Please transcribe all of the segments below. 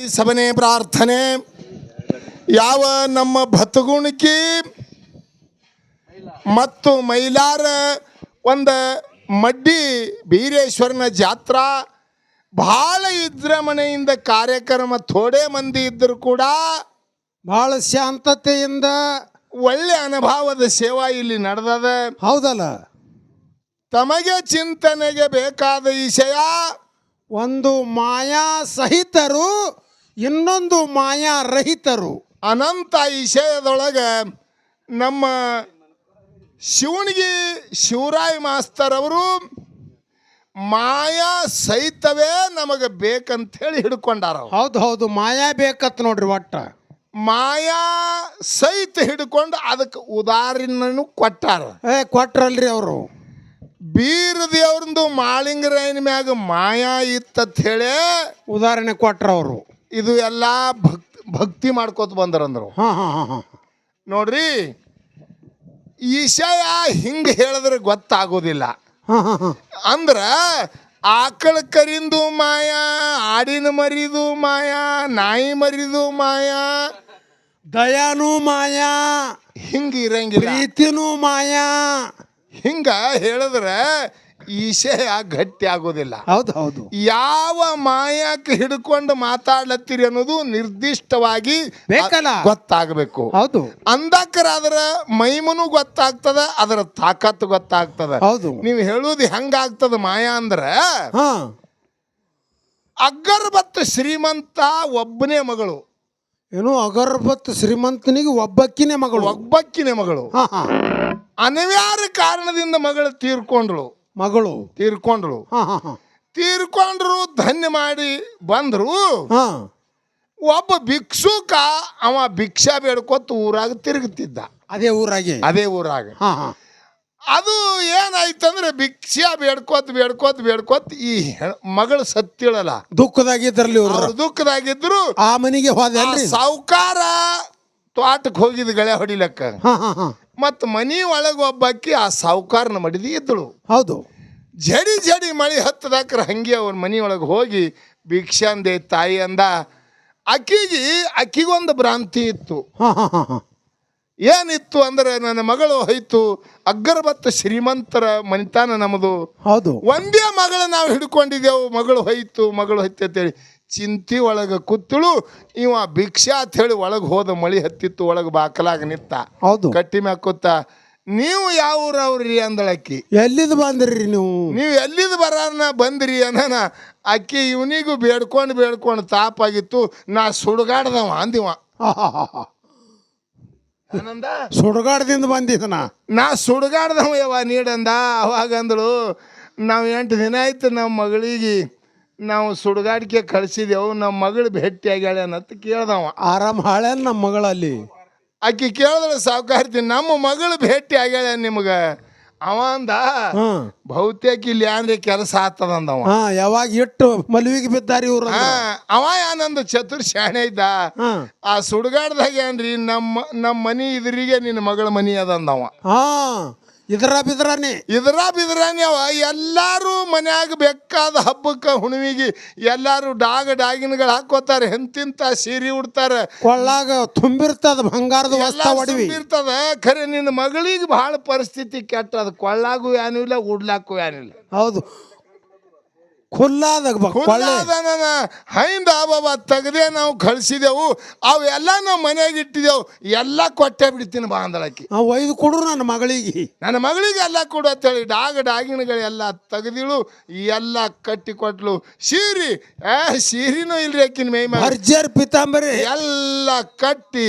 ಈ ಸಭನೆ ಪ್ರಾರ್ಥನೆ. ಯಾವ ನಮ್ಮ ಭತಗುಣಿಕಿ ಮತ್ತು ಮೈಲಾರ ಒಂದು ಮಡ್ಡಿ ಬೀರೇಶ್ವರನ ಜಾತ್ರಾ. ಭಾಳ ಮನೆಯಿಂದ ಕಾರ್ಯಕ್ರಮ ಥೋಡೆ ಮಂದಿ ಇದ್ದರೂ ಕೂಡ ಬಹಳ ಶಾಂತತೆಯಿಂದ ಒಳ್ಳೆ ಅನುಭವದ ಸೇವಾ ಇಲ್ಲಿ ನಡೆದದ. ಹೌದಲ್ಲ? ತಮಗೆ ಚಿಂತನೆಗೆ ಬೇಕಾದ ವಿಷಯ ಒಂದು ಮಾಯಾ ಸಹಿತರು ಇನ್ನೊಂದು ಮಾಯಾ ರಹಿತರು. ಅನಂತ ವಿಷಯದೊಳಗೆ ನಮ್ಮ ಶಿವನಿಗೆ ಶಿವರಾಯ್ ಮಾಸ್ತರವರು ಮಾಯಾ ಸಹಿತವೇ ನಮಗೆ ಬೇಕಂತೇಳಿ ಹಿಡ್ಕೊಂಡಾರ. ಹೌದು ಹೌದು ಮಾಯಾ ಬೇಕತ್ ನೋಡ್ರಿ ಒಟ್ಟ. ಮಾಯಾ ಸಹಿತ ಹಿಡ್ಕೊಂಡು ಅದಕ್ಕೆ ಉದಾಹರಣೆನು ಕೊಟ್ಟಾರ. ಏ ಕೊಟ್ರಲ್ರಿ ಅವರು. ಬೀರ ದೇವ್ರಂದು ಮಾಳಿಂಗರಾಯನ ಮ್ಯಾಗ ಮಾಯಾ ಇತ್ತಂತ ಹೇಳಿ ಉದಾಹರಣೆ ಕೊಟ್ರ ಅವರು. ಇದು ಎಲ್ಲ ಭಕ್ತಿ ಭಕ್ತಿ ಮಾಡ್ಕೋತ ಬಂದ್ರಂದ್ರು. ಹಾಂ ಹಾಂ ಹಾಂ ಹಾಂ. ನೋಡ್ರಿ ಈಶಯ ಹಿಂಗೆ ಹೇಳಿದ್ರೆ ಗೊತ್ತಾಗೋದಿಲ್ಲ. ಹಾಂ ಹಾಂ ಹಾಂ. ಅಂದ್ರ ಆಕಳ ಕರಿಂದು ಮಾಯ ಆಡಿನ ಮರಿದು ಮಾಯ ನಾಯಿ ಮರಿದು ಮಾಯ ದಯಾನು ಮಾಯಾ ಹಿಂಗೆ ಇರಂಗಿಲ್ಲ. ಪ್ರೀತಿನೂ ಮಾಯಾ. ಹಿಂಗ ಹೇಳಿದ್ರೆ ವಿಷಯ ಗಟ್ಟಿ ಆಗೋದಿಲ್ಲ. ಹೌದು ಹೌದು. ಯಾವ ಮಾಯಕ್ಕೆ ಹಿಡ್ಕೊಂಡು ಮಾತಾಡ್ಲತ್ತೀರಿ ಅನ್ನೋದು ನಿರ್ದಿಷ್ಟವಾಗಿ ಬೇಕಲ್ಲ? ಗೊತ್ತಾಗಬೇಕು. ಹೌದು. ಅದರ ಮೈಮನು ಗೊತ್ತಾಗ್ತದ ಅದರ ತಾಕತ್ತು ಗೊತ್ತಾಗ್ತದ. ಹೌದು. ನೀವು ಹೇಳುದು ಹೆಂಗಾಗ್ತದ ಮಾಯಾ ಅಂದ್ರ ಹಾಂ. ಅಗರ್ಬತ್ ಶ್ರೀಮಂತ ಒಬ್ಬನೇ ಮಗಳು. ಏನು ಅಗರ್ಭತ್ ಶ್ರೀಮಂತನಿಗೆ ಒಬ್ಬಕ್ಕಿನೇ ಮಗಳು. ಒಬ್ಬಕ್ಕಿನೇ ಮಗಳು. ಅನಿವಾರ್ಯ ಕಾರಣದಿಂದ ಮಗಳು ತೀರ್ಕೊಂಡ್ಳು. ಮಗಳು. ಹಾಂ ತೀರ್ಕೊಂಡ್ರು ಧನ್ಯ ಮಾಡಿ ಬಂದ್ರು. ಹಾಂ. ಒಬ್ಬ ಭಿಕ್ಷುಕ ಅವ ಭಿಕ್ಷಾ ಬೇಡ್ಕೊತ ಊರಾಗ ತಿರುಗುತ್ತಿದ್ದ ಅದೇ ಊರಾಗೆ. ಅದೇ ಊರಾಗ. ಅದು ಏನಾಯ್ತಂದ್ರೆ ಭಿಕ್ಷಾ ಬೇಡ್ಕೋತ ಬೇಡ್ಕೋತ ಬೇಡ್ಕೋತ ಈ ಮಗಳು ಸತ್ತಿಳಲ್ಲ. ದುಃಖದಾಗಿದ್ರಲ್ಲಿ ದುಃಖದಾಗಿದ್ರು. ಆ ಮನೆಗೆ ಹೋದ ಸಾವುಕಾರ ತೋಟಕ್ಕೆ ಹೋಗಿದ್ ಗಳೆ ಹೊಡಿಲಕ್ಕ. ಹಾಂ ಹಾಂ ಹಾಂ. ಮತ್ ಮನಿ ಒಳಗ ಒಬ್ಬಾಕಿ ಆ ಸಾವುಕಾರನ ಮಡಿದಿ ಇದ್ದಳು. ಹೌದು. ಜಡಿ ಜಡಿ ಮಳೆ ಹತ್ತದಾಕ್ರ ಹಂಗೆ ಅವ್ರ ಮನೆಯೊಳಗೆ ಹೋಗಿ ಭಿಕ್ಷೆ ಅಂದೆ ತಾಯಿ ಅಂದ ಅಕ್ಕಿಗೆ ಅಕ್ಕಿಗೊಂದು ಭ್ರಾಂತಿ ಇತ್ತು. ಏನಿತ್ತು ಅಂದ್ರೆ ನನ್ನ ಮಗಳು ಹೋಯ್ತು ಅಗ್ಗರಬತ್ತ ಶ್ರೀಮಂತರ ಮನಿತಾನ ನಮ್ಮದು ಹೌದು. ಒಂದೇ ಮಗಳ ನಾವು ಹಿಡ್ಕೊಂಡಿದ್ದೆವು ಮಗಳು ಹೋಯ್ತು ಮಗಳು ಹೋಯ್ತು ಅಂತೇಳಿ. ಚಿಂತಿ ಒಳಗೆ ಕುತ್ತಳು ಇವ ಭಿಕ್ಷಾ ಅಂತ ಹೇಳಿ ಒಳಗೆ ಹೋದ ಮಳಿ ಹತ್ತಿತ್ತು ಒಳಗೆ ಬಾಕಲಾಗ ನಿತ್ತ ಹೌದು. ಕಟ್ಟಿ ಮ್ಯಾಗ ಕೂತ ನೀವು ಯಾವ ಊರವ್ರಿ ಅಂದಳಕ್ಕಿ ಎಲ್ಲಿದ್ ಬಂದ್ರಿ ನೀವು? ನೀವು ಎಲ್ಲಿದ್ ಬರಾನ ಬಂದ್ರಿ ಅನ್ನ ಅಕ್ಕಿ ಇವನಿಗೂ ಬೇಡ್ಕೊಂಡು ಬೇಡ್ಕೊಂಡು ತಾಪಾಗಿತ್ತು. ನಾ ಸುಡುಗಾಡ್ದವ ಅಂದಿವ. ಏನಂದ ಸುಡುಗಾಡದಿಂದ ಬಂದಿದ್ದನ ನಾ ಸುಡುಗಾಡ್ದವ ಯವ ನೀಡಂದ. ಅವಾಗ ಅಂದಳು ನಾವು ಎಂಟು ದಿನ ಆಯ್ತು ನಮ್ಮ ಮಗಳಿಗೆ ನಾವು ಸುಡುಗಾಡಿಕೆ ಕಳಿಸಿದೆವು. ನಮ್ಮ ಮಗಳು ಭೇಟಿ ಆಗ್ಯಾಳ ಅಂತ ಕೇಳ್ದವ. ಆರಾಮ್ ಹಾಳೆ ನಮ್ಮ ಮಗಳಲ್ಲಿ? ಆಕಿ ಕೇಳಿದ್ರೆ ಸಾವುಕಾರ್ತಿ ನಮ್ಮ ಮಗಳು ಭೇಟಿ ಆಗ್ಯಾಳ ನಿಮ್ಗೆ. ಅವ ಅಂದ ಹ್ಮ್ ಬಹುತೇಕ ಇಲ್ಲಿ ಅಂದ್ರೆ ಕೆಲಸ ಆತದ ಹಾ ಯಾವಾಗ ಇಟ್ಟು ಮಲ್ವಿಗೆ ಬಿದ್ದಾರಿ ಇವ್ರು ಹಾ ಅವ ಯಾನಂದ ಚತುರ್ ಶಾಣೆ ಇದ್ದ ಆ ಸುಡುಗಾಡ್ದಾಗ ಏನ್ರಿ ನಮ್ಮ ನಮ್ಮ ಮನಿ ಇದ್ರಿಗೆ ನಿನ್ನ ಮಗಳ ಮನಿ ಅದಂದವ. ಹಾ. ಇದ್ರ ಬಿದ್ರಾನೆ ಇದರ ಬಿದ್ರಾನೆ ಅವ. ಎಲ್ಲಾರು ಮನ್ಯಾಗ ಬೇಕಾದ ಹಬ್ಬಕ್ಕೆ ಹುಣ್ಣಿಮೆಗೆ ಎಲ್ಲರೂ ಡಾಗ ಡಾಗಿನ್ಗಳು ಹಾಕೋತಾರೆ ಹೆಂತಿಂತ ಸೀರೆ ಉಡ್ತಾರೆ. ಕೊಳ್ಳಾಗ ತುಂಬಿರ್ತದ ಬಂಗಾರದ ವಸ್ತ ಒಡವಿ. ಇರ್ತದ ಖರೆ ನಿನ್ನ ಮಗಳಿಗೆ ಬಹಳ ಪರಿಸ್ಥಿತಿ ಕೆಟ್ಟದ. ಕೊಳ್ಳಾಗೂ ಏನೂ ಇಲ್ಲ ಉಡ್ಲಾಕು ಏನಿಲ್ಲ ಹೌದು. ಕೊಳ್ಳೆ. ಕುಳ್ಳಾದನ ಹೈಂದ ಬಾಬಾ ತೆಗದೆ ನಾವು ಕಳಿಸಿದೆವು. ಅವೆಲ್ಲ ನಾವು ಮನೆಯಾಗ ಇಟ್ಟಿದೆವು ಎಲ್ಲ ಕೊಟ್ಟೆ ಬಿಡ್ತೀನಿ ಬಾ ಅಂದಳಕಿ ಆ ಒಯ್ದು ಕೊಡ್ರು ನನ್ನ ಮಗಳಿಗೆ. ನನ್ನ ಮಗಳಿಗೆ ಎಲ್ಲ ಕೊಡು ಅಂತೇಳಿ ಡಾಗ ಡಾಗಿಣಗಳೆಲ್ಲ ತೆಗೆದಿಳು ಎಲ್ಲ ಕಟ್ಟಿ ಕೊಟ್ಲು ಸೀರಿ ಆ ಸೀರಿನೂ ಇಲ್ರಿ ಅಕ್ಕಿನ ಮೈ ಅರ್ಜರ್ ಭರ್ಜರ್ ಪಿತಾಂಬರಿ. ಎಲ್ಲ ಕಟ್ಟಿ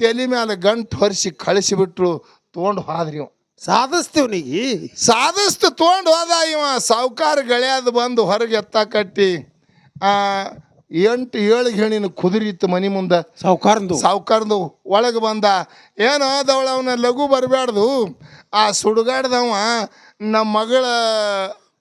ತಲೆ ಮೇಲೆ ಗಂಟು ಹೊರಿಸಿ ಕಳಿಸಿಬಿಟ್ರು ತೊಗೊಂಡು ಹೋದ್ರಿ ಇವ. ಸಾಧಿಸ್ತೀವ್ ನೀ ಸಾಧಿಸ್ತು ತೊಗೊಂಡು ಹೋದ ಇವ. ಸಾವುಕಾರ ಗೆಳೆಯದು ಬಂದು ಹೊರಗೆ ಎತ್ತ ಕಟ್ಟಿ ಆ ಎಂಟು ಏಳು ಹೆಣ್ಣಿನ ಕುದುರಿತ್ತು ಮನಿ ಮುಂದೆ. ಸಾವುಕಾರಂದು? ಸಾವುಕಾರದು ಒಳಗೆ ಬಂದ. ಏನೋ ಅದವಳ ಅವನ ಲಘು ಬರಬಾರ್ದು ಆ ಸುಡುಗಾಡ್ದವ ನಮ್ಮ ಮಗಳ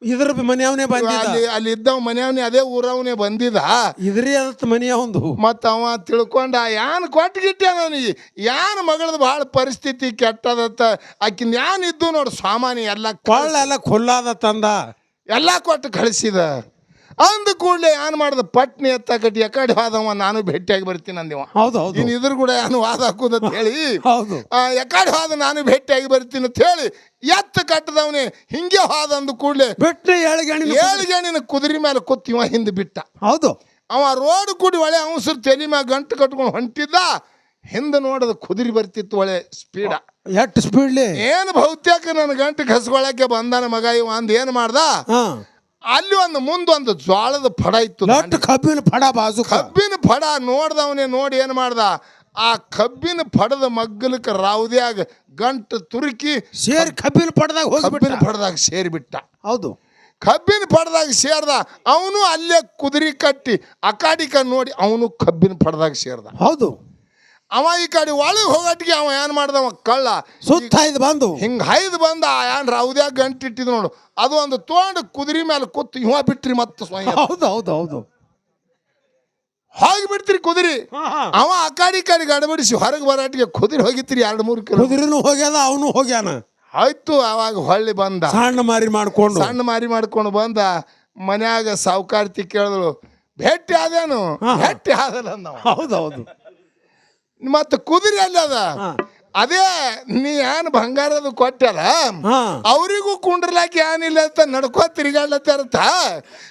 ಇದ್ರ ಮನೆಯವನೇ ಬಂದಿದ್ದ ಅಲ್ಲಿ ಅಲ್ಲಿ ಇದ್ದವ ಮನೆಯವನೇ ಅದೇ ಊರವನೇ ಬಂದಿದ್ದ ಇದ್ರಿ ಅದತ್ ಮನೆಯ ಒಂದು ಮತ್ತ ಅವ ತಿಳ್ಕೊಂಡ ಯಾನ್ ಕೊಟ್ಟಗಿಟ್ಟೆ ನಾನು ಯಾನ್ ಮಗಳದ ಭಾಳ ಪರಿಸ್ಥಿತಿ ಕೆಟ್ಟದತ್ತ? ಆಕಿನ ಯಾನ್ ಇದ್ದು ನೋಡು ಸಾಮಾನ್ಯ ಎಲ್ಲ ಕೊಳ್ಳ ಎಲ್ಲ ಖುಲ್ಲಾದ ತಂದ. ಎಲ್ಲ ಕೊಟ್ಟು ಕಳಿಸಿದ. ಅಂದ ಕೂಡಲೇ ಯಾನ್ ಮಾಡ್ದ? ಪಟ್ನಿ ಎತ್ತ ಕಟ್ಟಿ ಯಾಕಡೆ ಹೋದವ ನಾನು ಭೇಟಿಯಾಗಿ ಬರ್ತೀನಿ ಅಂದಿವ. ಹೌದು ಹೌದು. ಇನ್ನು ಇದ್ರ ಕೂಡ ಏನು ವಾದ ಹಾಕುದಂತ ಹೇಳಿ ಹೌದು. ಯಾಕಡೆ ಹೋದ ನಾನು ಭೇಟಿಯಾಗಿ ಬರ್ತೀನಿ ಅಂತ ಹೇಳಿ ಎತ್ತ ಕಟ್ಟದವನೇ ಹಿಂಗೆ ಹೋದ ಅಂದ ಕೂಡಲೇ ಬಿಟ್ಟು ಏಳಿಗೆ ಏಳಿಗೆ ನಿನ್ನ ಕುದುರೆ ಮೇಲೆ ಕೂತಿವ ಹಿಂದೆ ಬಿಟ್ಟ. ಹೌದು. ಅವ ರೋಡ್ ಕೂಡಿ ಒಳ್ಳೆ ಅವಸರು ತಲೆ ಮ್ಯಾಗ ಗಂಟು ಕಟ್ಕೊಂಡು ಹೊಂಟಿದ್ದ ಹಿಂದೆ ನೋಡದ ಕುದುರೆ ಬರ್ತಿತ್ತು ಒಳ್ಳೆ ಸ್ಪೀಡ ಎಷ್ಟು ಸ್ಪೀಡ್ಲಿ ಏನು ಬಹುತೇಕ ನನ್ನ ಗಂಟೆ ಕಸ್ಕೊಳಕ್ಕೆ ಬಂದಾನ ಮಗ ಇವ ಅಂದ್ ಏನು ಮಾಡ್ದ? ಅಲ್ಲಿ ಒಂದು ಮುಂದೊಂದು ಜ್ವಾಳದ ಫಡ ಇತ್ತು ಕಬ್ಬಿನ ಫಡ ಬಾಜು ಕಬ್ಬಿನ ಫಡ ನೋಡ್ದವನೇ ನೋಡಿ ಏನು ಮಾಡ್ದ? ಆ ಕಬ್ಬಿನ ಫಡದ ಮಗ್ಗಲಕ್ಕೆ ರಾವುದ್ಯಾಗ ಗಂಟು ತುರುಕಿ ಸೇರಿ ಕಬ್ಬಿನ ಹೋಗ್ಬಿಟ್ಟ. ಕಬ್ಬಿನ ಫಡದಾಗ ಸೇರಿಬಿಟ್ಟ. ಹೌದು. ಕಬ್ಬಿನ ಫಡದಾಗ ಸೇರ್ದ. ಅವನು ಅಲ್ಲೇ ಕುದುರೆ ಕಟ್ಟಿ ಅಕಾಡಿಕ ನೋಡಿ ಅವನು ಕಬ್ಬಿನ ಫಡದಾಗ ಸೇರ್ದ. ಹೌದು. ಅವ ಈ ಕಡೆ ಒಳಗೆ ಹೋಗಟ್ಟಿಗೆ ಅವ ಏನ್ ಮಾಡ್ದವ? ಕಳ್ಳ. ಸುತ್ತ ಇದು ಬಂದು. ಹಿಂಗೆ ಹೈದು ಬಂದ ಏನ್ ರಾವುದ್ಯಾಗ ಗಂಟು ಇಟ್ಟಿದ್ ನೋಡು. ಅದು ಒಂದು ತೋಂಡ್ ಕುದುರೆ ಮೇಲೆ ಕೂತು ಇವ ಬಿಟ್ರಿ ಮತ್ತೆ ಸ್ವಯಂ. ಹೌದು ಹೌದು ಹೌದು. ಹೋಗಿ ಬಿಡ್ತೀರಿ ಕುದುರೆ. ಅವ ಆ ಕಾಡಿ ಈ ಕಡೆ ಗಡಬಡಿಸಿ ಹೊರಗೆ ಬರಾಟಿಗೆ ಕುದುರೆ ಹೋಗಿತ್ರಿ ಎರಡು ಮೂರು ಕಿಲೋ. ಕುದುರೆನು ಹೋಗ್ಯಾದ ಅವನು ಹೋಗ್ಯಾನ. ಆಯ್ತು ಅವಾಗ ಹೊಳ್ಳಿ ಬಂದ. ಸಣ್ಣ ಮಾರಿ ಮಾಡ್ಕೊಂಡು. ಸಣ್ಣ ಮಾರಿ ಮಾಡ್ಕೊಂಡು ಬಂದ. ಮನ್ಯಾಗ ಸಾವುಕಾರ್ತಿ ಕೇಳಿದಳು ಭೇಟಿ ಆದೇನು? ಭೇಟಿ ಆದಲ್ಲ ಹೌದೌದು ಹೌದು ಹೌದು. ಮತ್ತೆ ಕುದುರೆ ಅಲ್ಲಿ ಅದ. ಅದೇ ನೀ ಏನ್ ಬಂಗಾರದ ಕೊಟ್ಟಲ್ಲ ಅವರಿಗೂ ಕುಂಡ್ರಲಾಕಿ ಏನಿಲ್ಲ ಅಂತ ನಡ್ಕೋ ತಿರುಗಾಡ್ಲತ್ತಾರತ್ತ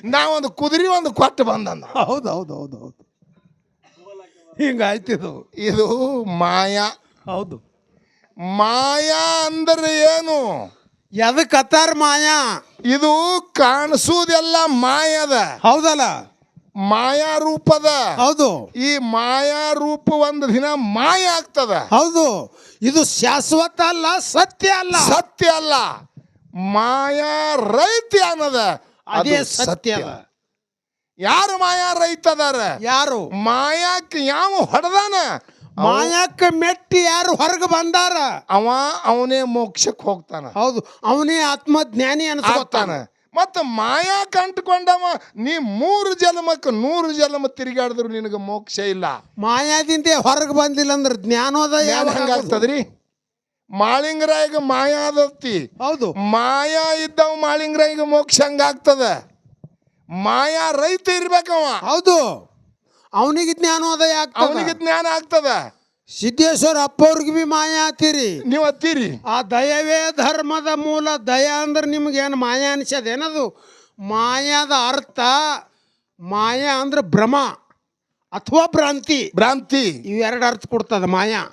ನಾವೊಂದು ಕುದುರೆ ಒಂದು ಕೊಟ್ಟು ಬಂದಂದ ಹೌದು ಹೌದು ಹೌದು ಹೌದು. ಹಿಂಗಾಯ್ತಿದು ಇದು. ಮಾಯಾ. ಹೌದು. ಮಾಯಾ ಅಂದ್ರೆ ಏನು? ಎದಕ್ಕೆ ಕತಾರ್ ಮಾಯಾ? ಇದು ಕಾಣಿಸೋದೆಲ್ಲ ಮಾಯದ. ಹೌದಲ್ಲ? ಮಾಯಾ ರೂಪದ ಹೌದು. ಈ ಮಾಯಾ ರೂಪ ಒಂದು ದಿನ ಮಾಯ ಆಗ್ತದ. ಹೌದು. ಇದು ಶಾಶ್ವತ ಅಲ್ಲ ಸತ್ಯ ಅಲ್ಲ. ಸತ್ಯ ಅಲ್ಲ. ಮಾಯಾ ರೈತ ಅನ್ನದ. ಅದೇ ಸತ್ಯ. ಯಾರು ಮಾಯಾ ರೈತ ಅದಾರ? ಯಾರು? ಮಾಯಾಕ್ ಯಾವ ಹೊಡೆದಾನ? ಮಾಯಾಕ ಮೆಟ್ಟಿ ಯಾರು ಹೊರಗೆ ಬಂದಾರ? ಅವ ಅವನೇ ಮೋಕ್ಷಕ್ಕೆ ಹೋಗ್ತಾನ. ಹೌದು. ಅವನೇ ಆತ್ಮಜ್ಞಾನಿ ಅನ್ಸ್ಕೊತಾನ. ಆಗ್ತಾನ. ಮತ್ತ ಮಾಯಾ ಕಂಟ್ಕೊಂಡವ ನೀ ಮೂರು ಜನ್ಮಕ್ಕೆ ನೂರು ಜನ್ಮ ತಿರುಗಾಡಿದ್ರು ನಿನಗೆ ಮೋಕ್ಷ ಇಲ್ಲ. ಮಾಯಾದಿಂದ ಹೊರಗೆ ಬಂದಿಲ್ಲ ಅಂದ್ರೆ ಜ್ಞಾನೋದಯ? ಹಂಗಾಗ್ತದ್ರಿ ಮಾಳಿಂಗರಾಯಿಗೆ ಮಾಯಾ ಅದತ್ತಿ ಹೌದು. ಮಾಯಾ ಇದ್ದವ ಮಾಳಿಂಗರಾಯಿಗೆ ಮೋಕ್ಷ ಹಂಗಾಗ್ತದ ಮಾಯಾ ರೈತ ಇರ್ಬೇಕವ. ಹೌದು. ಅವನಿಗೆ ಜ್ಞಾನೋದಯ ಅವನಿಗೆ ಜ್ಞಾನ ಆಗ್ತದ. ಸಿದ್ದೇಶ್ವರ ಅಪ್ಪವ್ರಿಗೆ ಬಿ ಮಾಯ ಆತೀರಿ. ನೀವು ಅತ್ತೀರಿ? ಆ ದಯವೇ ಧರ್ಮದ ಮೂಲ ದಯ ಅಂದ್ರೆ ನಿಮ್ಗೇನು ಮಾಯಾ ಅನಿಸೋದೇನದು ಮಾಯಾದ ಅರ್ಥ ಮಾಯ ಅಂದ್ರೆ ಭ್ರಮ ಅಥವಾ ಭ್ರಾಂತಿ. ಭ್ರಾಂತಿ. ಇವೆರಡು ಅರ್ಥ ಕೊಡ್ತದೆ ಮಾಯಾ.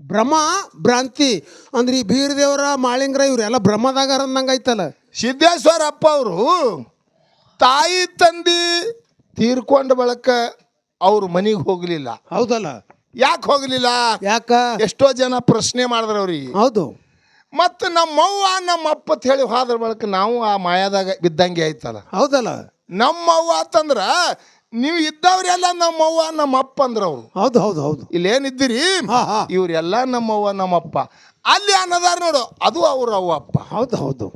ಭ್ರಮ ಭ್ರಾಂತಿ. ಅಂದ್ರೆ ಈ ಬೀರದೇವರ ಮಾಳಿಂಗ್ರ ಇವರೆಲ್ಲ ಭ್ರಮದಾಗ ಅಂದಂಗೆ ಐತಲ್ಲ. ಸಿದ್ದೇಶ್ವರ ಅಪ್ಪ ಅವರು ತಾಯಿ ತಂದಿ ತೀರ್ಕೊಂಡ ಬಳಕ ಅವ್ರ ಮನೆಗೆ ಹೋಗಲಿಲ್ಲ. ಹೌದಲ್ಲ? ಯಾಕೆ ಹೋಗ್ಲಿಲ್ಲ? ಯಾಕ? ಎಷ್ಟೋ ಜನ ಪ್ರಶ್ನೆ ಮಾಡಿದ್ರ ಅವ್ರಿಗೆ. ಹೌದು. ಮತ್ತು ನಮ್ಮವ್ವ ನಮ್ಮ ಅಪ್ಪ ಅಂತ ಹೇಳಿ ಹೋದ್ರ ಬಳಕ ನಾವು ಆ ಮಾಯಾದಾಗ ಬಿದ್ದಂಗೆ ಆಯ್ತಲ್ಲ. ಹೌದಲ್ಲ. ನಮ್ಮವ್ವ ಅಂತಂದ್ರ ನೀವು ಇದ್ದವ್ರೆಲ್ಲ ನಮ್ಮವ್ವ ನಮ್ಮ ಅಪ್ಪ ಅಂದ್ರ ಅವ್ರು. ಹೌದು ಹೌದು ಹೌದು. ಇಲ್ಲೇನಿದ್ದೀರಿ? ಇವ್ರೆಲ್ಲ ನಮ್ಮವ್ವ ನಮ್ಮಪ್ಪ. ಅಲ್ಲಿ ಅನ್ನದಾರ ನೋಡು ಅದು ಅವ್ರ ಅವ್ವ ಅಪ್ಪ ಹೌದು ಹೌದು.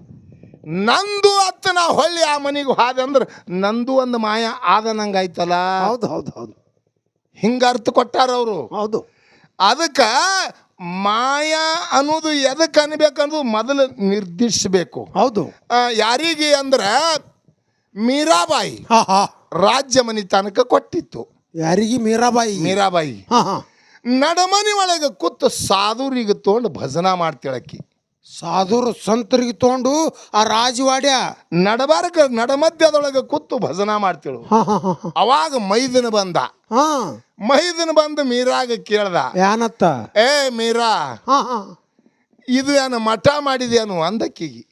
ನಂದು ಅತ್ತ ನಾ ಹೊಳ್ಳಿ ಆ ಮನೆಗೆ ಹೋದೆ ಅಂದ್ರೆ ನಂದು ಒಂದು ಮಾಯ ಆದನಂಗ ಆಯ್ತಲ್ಲ. ಹೌದು ಹೌದು ಹೌದು. ಹಿಂಗ ಅರ್ಥ ಕೊಟ್ಟಾರ ಅವರು. ಹೌದು. ಅದಕ್ಕೆ ಮಾಯಾ ಅನ್ನೋದು ಎದಕ್ಕೆ ಅನ್ಬೇಕನ್ನೋದು ಮೊದಲು ನಿರ್ದಿಷ್ಟಬೇಕು ಹೌದು. ಯಾರಿಗೆ ಅಂದ್ರೆ ಮೀರಾಬಾಯಿ ರಾಜ್ಯ ಮನಿ ತನಕ ಕೊಟ್ಟಿತ್ತು. ಯಾರಿಗೆ ಮೀರಾಬಾಯಿ? ಮೀರಾಬಾಯಿ. ನಡಮನಿ ಒಳಗೆ ಕೂತು ಸಾಧುರಿಗೆ ತೊಗೊಂಡು ಭಜನಾ ಮಾಡ್ತಿಳಕಿ ಸಾಧುರು ಸಂತರಿಗೆ ತೊಗೊಂಡು ಆ ರಾಜವಾಡ್ಯ? ನಡಬಾರಕ ನಡಮಧ್ಯದೊಳಗೆ ಕೂತು ಭಜನಾ ಮಾಡ್ತಿಳು. ಅವಾಗ ಮೈದನ ಬಂದ. ಹಾ ಮೈದನ ಬಂದು ಮೀರಾಗ ಕೇಳ್ದ. ಏನತ್ತ ಏ ಮೀರಾ ಹಾ ಹಾ. ಇದು ಏನು ಮಠ ಮಾಡಿದ್ಯಾನು ಅಂದಕ್ಕಿಗಿ?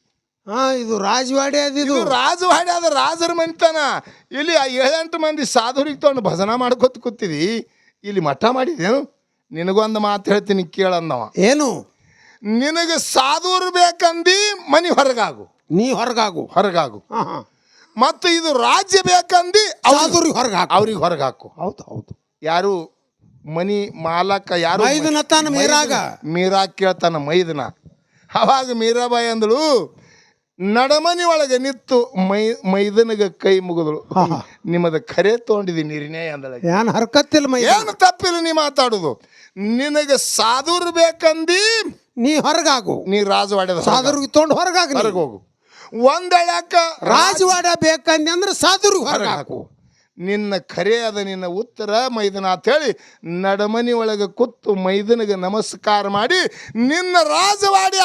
ಹಾ ಇದು ರಾಜವಾಡಿ ಅದಿದು ಇದು. ರಾಜವಾಡಿ ಅದ ರಾಜರ ಮನಿತನ. ಇಲ್ಲಿ ಆ ಏಳೆಂಟು ಮಂದಿ ಸಾಧುರಿಗೆ ತಗೊಂಡು ಭಜನ ಮಾಡ್ಕೊತ ಕೂತಿದಿ. ಇಲ್ಲಿ ಮಠ ಮಾಡಿದೇನು ನಿನಗೊಂದು ಮಾತು ಹೇಳ್ತೀನಿ ಕೇಳಂದವ ಏನು? ನಿನಗೆ ಸಾಧುರು ಬೇಕಂದಿ ಮನಿ ಹೊರಗಾಗು. ನೀ ಹೊರಗಾಗು. ಹೊರಗಾಗು. ಹಾ ಹಾ. ಮತ್ತು ಇದು ರಾಜ್ಯ ಬೇಕಂದಿ ಸಾಧುರಿಗೆ ಹಾಕು ಅವ್ರಿಗೆ ಹೊರಗಾಕು. ಹೌದು ಹೌದು. ಯಾರು ಮನಿ ಮಾಲಕ ಯಾರು ಮೈದನ ತಾನ ಮೀರಾಗ. ಮೀರಾ ಕೇಳ್ತಾನ ಮೈದನ. ಅವಾಗ ಮೀರಾಬಾಯಿ ಅಂದಳು ನಡಮನಿ ಒಳಗೆ ನಿತ್ತು ಮೈ ಮೈದನಿಗೆ ಕೈ ಮುಗಿದಳು. ನಿಮ್ಮದು ಹಾ. ನಿಮ್ಮದ ಖರೆ ತೊಗೊಂಡಿದಿ ನಿರ್ಣಯ ಅಂದಳ ಏನ್ ಹರ್ಕತ್ತಿಲ್ಲ ಮೈ ಏನು ತಪ್ಪಿಲ್ಲ ನೀ ಮಾತಾಡುದು. ನಿನಗೆ ಸಾಧುರ್ ಬೇಕಂದಿ ನೀ ಹೊರಗಾಗು. ನೀ ರಾಜವಾಡ್ಯದ ಸಾಧುರಿಗೆ ತೊಗೊಂಡು ಹೊರಗಾಗ ಹೊರಗೆ ಹೋಗು. ಒಂದಳ್ಯಾಕ ರಾಜವಾಡ ಬೇಕಂದಿ ಅಂದ್ರೆ ಸಾಧುರು ಹೊರಗೆ ಹಾಕು. ನಿನ್ನ ಖರೆ ಅದ ನಿನ್ನ ಉತ್ತರ ಮೈದನ ಅಂತ ಹೇಳಿ ನಡಮನಿ ಒಳಗೆ ಕೂತು ಮೈದನಿಗೆ ನಮಸ್ಕಾರ ಮಾಡಿ ನಿನ್ನ ರಾಜವಾಡ್ಯ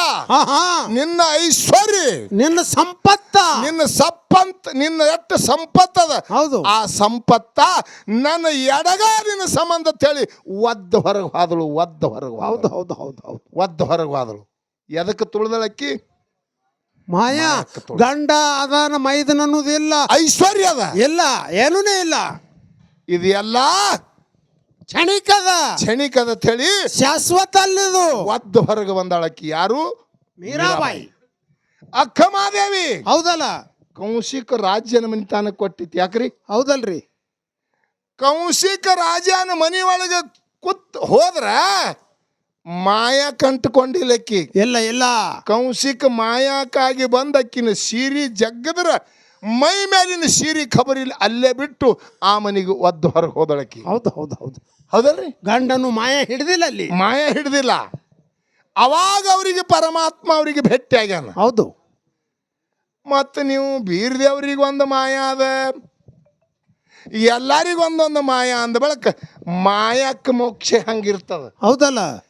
ನಿನ್ನ ಐಶ್ವರ್ಯ ನಿನ್ನ ಸಂಪತ್ತ. ನಿನ್ನ ಸಪ್ಪಂತ ನಿನ್ನ ಎಷ್ಟು ಸಂಪತ್ತದ ಹೌದು. ಆ ಸಂಪತ್ತ ನನ್ನ ಎಡಗಾಲಿನ ಸಂಬಂಧ ಅಂತ ಹೇಳಿ ಒದ್ದ ಹೊರಗೆ ಹಾದಳು ಒದ್ದ ಹೊರಗೆ ಹೌದು ಹೌದು ಹೌದು ಹೌದು. ಒದ್ದ ಹೊರಗೆ ಹಾದಳು. ಎದಕ್ಕೆ ತುಳಿದಳಕ್ಕಿ? ಮಾಯಾ ಗಂಡ ಅದಾನ ಮೈದನ ಅನ್ನೋದಿಲ್ಲ ಐಶ್ವರ್ಯ ಅದ. ಇಲ್ಲ ಏನೂನೇ ಇಲ್ಲ. ಇದು ಎಲ್ಲ ಕ್ಷಣಿಕದ. ಕ್ಷಣಿಕದ ಹೇಳಿ ಶಾಶ್ವತ ಅಲ್ಲಿದು ಒದ್ದು ಹೊರಗೆ ಬಂದಾಳಕ್ಕಿ ಯಾರು? ಮೀರಾಬಾಯಿ. ಅಕ್ಕ ಮಾದೇವಿ ಹೌದಲ್ಲ? ಕೌಶಿಕ ರಾಜ್ಯನ ಮನಿತಾನ ಕೊಟ್ಟಿತ್ತು. ಯಾಕ್ರಿ? ಹೌದಲ್ರಿ. ಕೌಶಿಕ ರಾಜನ ಮನಿ ಒಳಗೆ ಕುತ್ ಹೋದ್ರ ಮಾಯ ಕಂಟ್ಕೊಂಡಿಲ್ಲಕ್ಕಿ ಎಲ್ಲ ಎಲ್ಲ. ಕೌಶಿಕ ಮಾಯಾಕಾಗಿ ಬಂದ ಅಕ್ಕಿನ ಸೀರಿ ಜಗ್ಗದ್ರ ಮೈ ಮೇಲಿನ ಸೀರಿ ಖಬರಿಲ್ಲ ಅಲ್ಲೇ ಬಿಟ್ಟು ಆ ಮನಿಗೆ ಒದ್ದು ಹೊರಗೆ ಹೋದಳಕ್ಕಿ. ಹೌದು ಹೌದು ಹೌದು. ಹೌದಲ್ರಿ? ಗಂಡನು ಮಾಯ ಹಿಡ್ದಿಲ್ಲ ಅಲ್ಲಿ. ಮಾಯ ಹಿಡ್ದಿಲ್ಲ. ಅವಾಗ ಅವರಿಗೆ ಪರಮಾತ್ಮ ಅವರಿಗೆ ಭೇಟಿ ಆಗ್ಯಾನ. ಹೌದು. ಮತ್ತು ನೀವು ಬೀರ್ದೇವ್ರಿಗೆ ಒಂದು ಮಾಯ ಅದ. ಎಲ್ಲರಿಗೂ ಒಂದೊಂದು ಮಾಯ ಅಂದ ಬಳಕ ಮಾಯಕ್ಕೆ ಮೋಕ್ಷ ಹಂಗಿರ್ತದ? ಹೌದಲ್ಲ?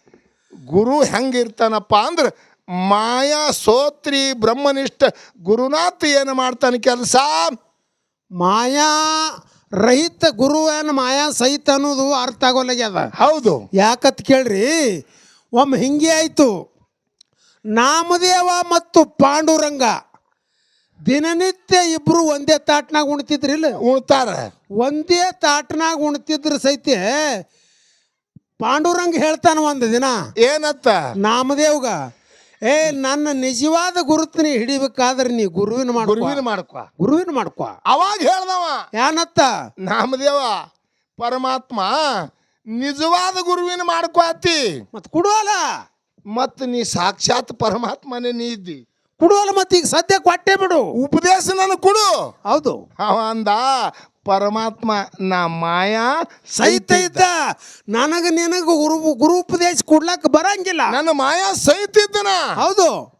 ಗುರು ಹೆಂಗಿರ್ತಾನಪ್ಪ ಅಂದ್ರೆ ಮಾಯಾ ಸೋತ್ರಿ ಬ್ರಹ್ಮನಿಷ್ಠ ಗುರುನಾಥ ಏನು ಮಾಡ್ತಾನೆ ಕೆಲಸ? ಮಾಯಾ ರಹಿತ ಗುರು ಏನು ಮಾಯಾ ಸಹಿತ ಅನ್ನೋದು ಅರ್ಥ ಆಗೋಲಾಗ್ಯದ. ಹೌದು. ಯಾಕತ್ ಕೇಳ್ರಿ ಒಮ್ಮೆ ಹಿಂಗೆ ಆಯ್ತು. ನಾಮದೇವ ಮತ್ತು ಪಾಂಡುರಂಗ ದಿನನಿತ್ಯ ಇಬ್ರು ಒಂದೇ ತಾಟ್ನಾಗ ಉಣ್ತಿದ್ರಿಲ್ಲ? ಉಣ್ತಾರ. ಒಂದೇ ತಾಟ್ನಾಗ ಉಣ್ತಿದ್ರ ಸಹಿತ ಪಾಂಡುರಂಗ ಹೇಳ್ತಾನ ಒಂದು ದಿನ. ಏನತ್ತ? ನಾಮದೇವ್ಗ ಏ ನನ್ನ ನಿಜವಾದ ಗುರುತಿನ ಹಿಡಿಬೇಕಾದ್ರೆ ನೀ ಗುರುವಿನ ಮಾಡ್ಕೊ. ಗುರುವಿನ ಮಾಡ್ಕೊ. ಗುರುವಿನ ಮಾಡ್ಕೊ. ಅವಾಗ ಹೇಳ್ದವ. ಏನತ್ತ ನಾಮದೇವ ಪರಮಾತ್ಮ ನಿಜವಾದ ಗುರುವಿನ ಮಾಡ್ಕೋತಿ ಮತ್ ಕುಡುವಲ್ಲ ಮತ್ ನೀ ಸಾಕ್ಷಾತ್ ಪರಮಾತ್ಮನೆ ನೀ ಇದ್ದಿ. ಕೊಡುವಲ್ಲ ಮತ್ತೆ ಈಗ ಸದ್ಯ ಕೊಟ್ಟೆ ಬಿಡು. ಉಪದೇಶ ನನಗೆ ಕೊಡು. ಹೌದು. ಅವ ಅಂದ ಪರಮಾತ್ಮ ನಾ ಮಾಯಾ ಸಹಿತ ಇದ್ದ. ನನಗ ನಿನಗ ಗುರು ಗುರು ಉಪದೇಶ ಕೊಡ್ಲಕ್ಕ ಬರಂಗಿಲ್ಲ. ನನ್ನ ಮಾಯಾ ಸಹಿತ ಇದ್ದನ. ಹೌದು.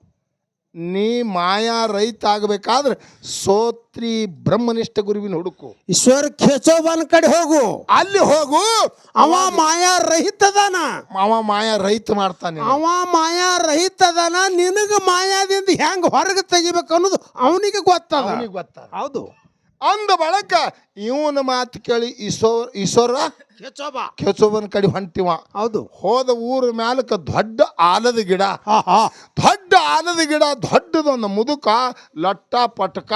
ನೀ ಮಾಯಾ ರೈತ ಆಗ್ಬೇಕಾದ್ರೆ ಸೋತ್ರಿ ಬ್ರಹ್ಮನಿಷ್ಠ ಗುರುವಿನ ಹುಡುಕು. ಈಶ್ವರ ಖೇಚೋಬನ್ ಕಡೆ ಹೋಗು. ಅಲ್ಲಿ ಹೋಗು. ಅವ ಮಾಯಾ ರಹಿತದಾನ ಅವ ಮಾಯಾ ರೈತ ಮಾಡ್ತಾನೆ. ಅವ ಮಾಯಾ ರಹಿತದಾನ ನಿನಗ ಮಾಯಾದಿಂದ ಹೆಂಗ್ ಹೊರಗೆ ತೆಗಿಬೇಕು ಅನ್ನೋದು ಅವನಿಗೆ ಗೊತ್ತದ. ಅವನಿಗೆ ಗೊತ್ತ ಹೌದು. ಅಂದ ಬಳಕ ಇವನ ಮಾತು ಕೇಳಿ ಈಶ್ವರ ಈಶ್ವರ ಕೆಚೋಬ. ಕೆಚೋಬನ ಕಡೆ ಹೊಂಟಿವ. ಹೌದು. ಹೋದ ಊರ ಮ್ಯಾಲಕ ದೊಡ್ಡ ಆಲದ ಗಿಡ. ಹಾ ಹಾ. ದೊಡ್ಡ ಆಲದ ಗಿಡ ದೊಡ್ಡದೊಂದು ಮುದುಕ ಲಟ್ಟ ಪಟಕ.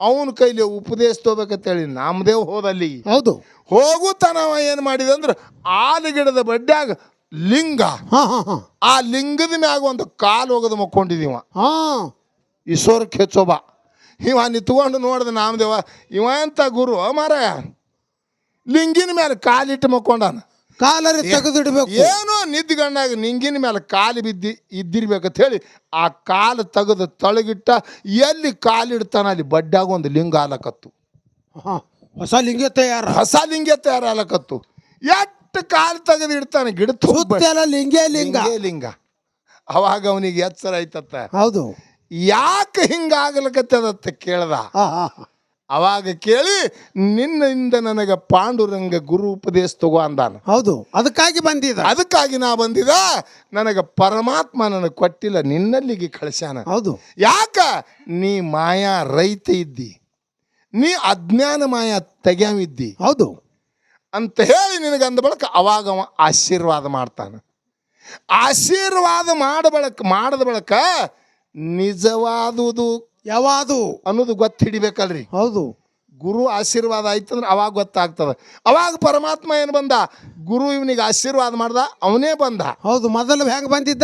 ಅವನ ಕೈಲಿ ಉಪದೇಶ ತಗೋಬೇಕಂತೇಳಿ ನಾಮದೇವ್ ಹೋದಲ್ಲಿ. ಹೌದು. ಹೋಗುತ್ತಾನವ ಏನು ಮಾಡಿದ ಅಂದ್ರೆ ಆಲ ಗಿಡದ ಬಡ್ಡ್ಯಾಗ ಲಿಂಗ. ಹಾ ಹಾ ಹಾ. ಆ ಲಿಂಗದ ಮ್ಯಾಗ ಒಂದು ಕಾಲು ಹೋಗದ ಮಕ್ಕೊಂಡಿದೀವ. ಹಾ. ಈಶ್ವರ ಕೆಚ್ಚೋಬ ಇವ ನಿತ್ಕೊಂಡು ನೋಡಿದ ನಾಮದೇವ ಇವ ಎಂತ ಗುರು ಮಾರ ಲಿಂಗಿನ ಮೇಲೆ ಕಾಲಿಟ್ಟು ಮಕ್ಕೊಂಡಾನ. ಕಾಲರಿ ತೆಗೆದಿಡ್ಬೇಕು. ಏನೋ ನಿದ್ಗಣ್ಣಾಗ ನಿಂಗಿನ ಮೇಲೆ ಕಾಲು ಬಿದ್ದಿ ಇದ್ದಿರ್ಬೇಕಂತ ಹೇಳಿ ಆ ಕಾಲು ತೆಗೆದು ತಳಗಿಟ್ಟ ಎಲ್ಲಿ ಕಾಲಿಡ್ತಾನ ಅಲ್ಲಿ ಬಡ್ಡಾಗ ಒಂದು ಲಿಂಗ ಆಲಕತ್ತು ಹಾಂ ಹೊಸ ಲಿಂಗ ತಯಾರ. ಹೊಸ ಲಿಂಗ ತಯಾರಾಲಕತ್ತು ಎಷ್ಟು ಕಾಲು ತೆಗೆದು ಇಡ್ತಾನೆ ಗಿಡ ಲಿಂಗ ಲಿಂಗೇ. ಲಿಂಗ ಅವಾಗ ಅವನಿಗೆ ಎಚ್ಚರ ಆಯ್ತತ್ತ ಹೌದು. ಯಾಕೆ ಹಿಂಗಾಗಲಕತ್ತದತ್ತ ಕೇಳ್ದ? ಹಾ ಹಾ. ಹಾ. ಅವಾಗ ಕೇಳಿ ನಿನ್ನಿಂದ ನನಗೆ ಪಾಂಡುರಂಗ ಗುರು ಉಪದೇಶ ತಗೋ ಅಂದಾನ. ಹೌದು ಅದಕ್ಕಾಗಿ ಬಂದಿದ. ಅದಕ್ಕಾಗಿ ನಾ ಬಂದಿದ ನನಗೆ ಪರಮಾತ್ಮ ನನಗೆ ಕೊಟ್ಟಿಲ್ಲ ನಿನ್ನಲ್ಲಿಗೆ ಕಳಿಸ್ಯಾನ. ಹೌದು. ಯಾಕ? ನೀ ಮಾಯಾ ರೈತ ಇದ್ದಿ. ನೀ ಅಜ್ಞಾನ ಮಾಯಾ ತೆಗ್ಯಾವಿದ್ದಿ ಹೌದು. ಅಂತ ಹೇಳಿ ನಿನಗೆ ಅಂದ ಬಳಕ ಅವಾಗ ಅವ ಆಶೀರ್ವಾದ ಮಾಡ್ತಾನೆ. ಆಶೀರ್ವಾದ ಮಾಡ ಬಳಕ ಮಾಡದ ಬಳಕ ನಿಜವಾದುದು ಯಾವಾದು? ಅನ್ನೋದು ಗೊತ್ತು ಹಿಡಿಬೇಕಲ್ರಿ ಹೌದು. ಗುರು ಆಶೀರ್ವಾದ ಆಯ್ತಂದ್ರೆ ಅವಾಗ ಗೊತ್ತಾಗ್ತದ. ಅವಾಗ ಪರಮಾತ್ಮ ಏನು ಬಂದ? ಗುರು ಇವನಿಗೆ ಆಶೀರ್ವಾದ ಮಾಡ್ದ ಅವನೇ ಬಂದ. ಹೌದು ಮೊದಲು ಹೆಂಗೆ ಬಂದಿದ್ದ?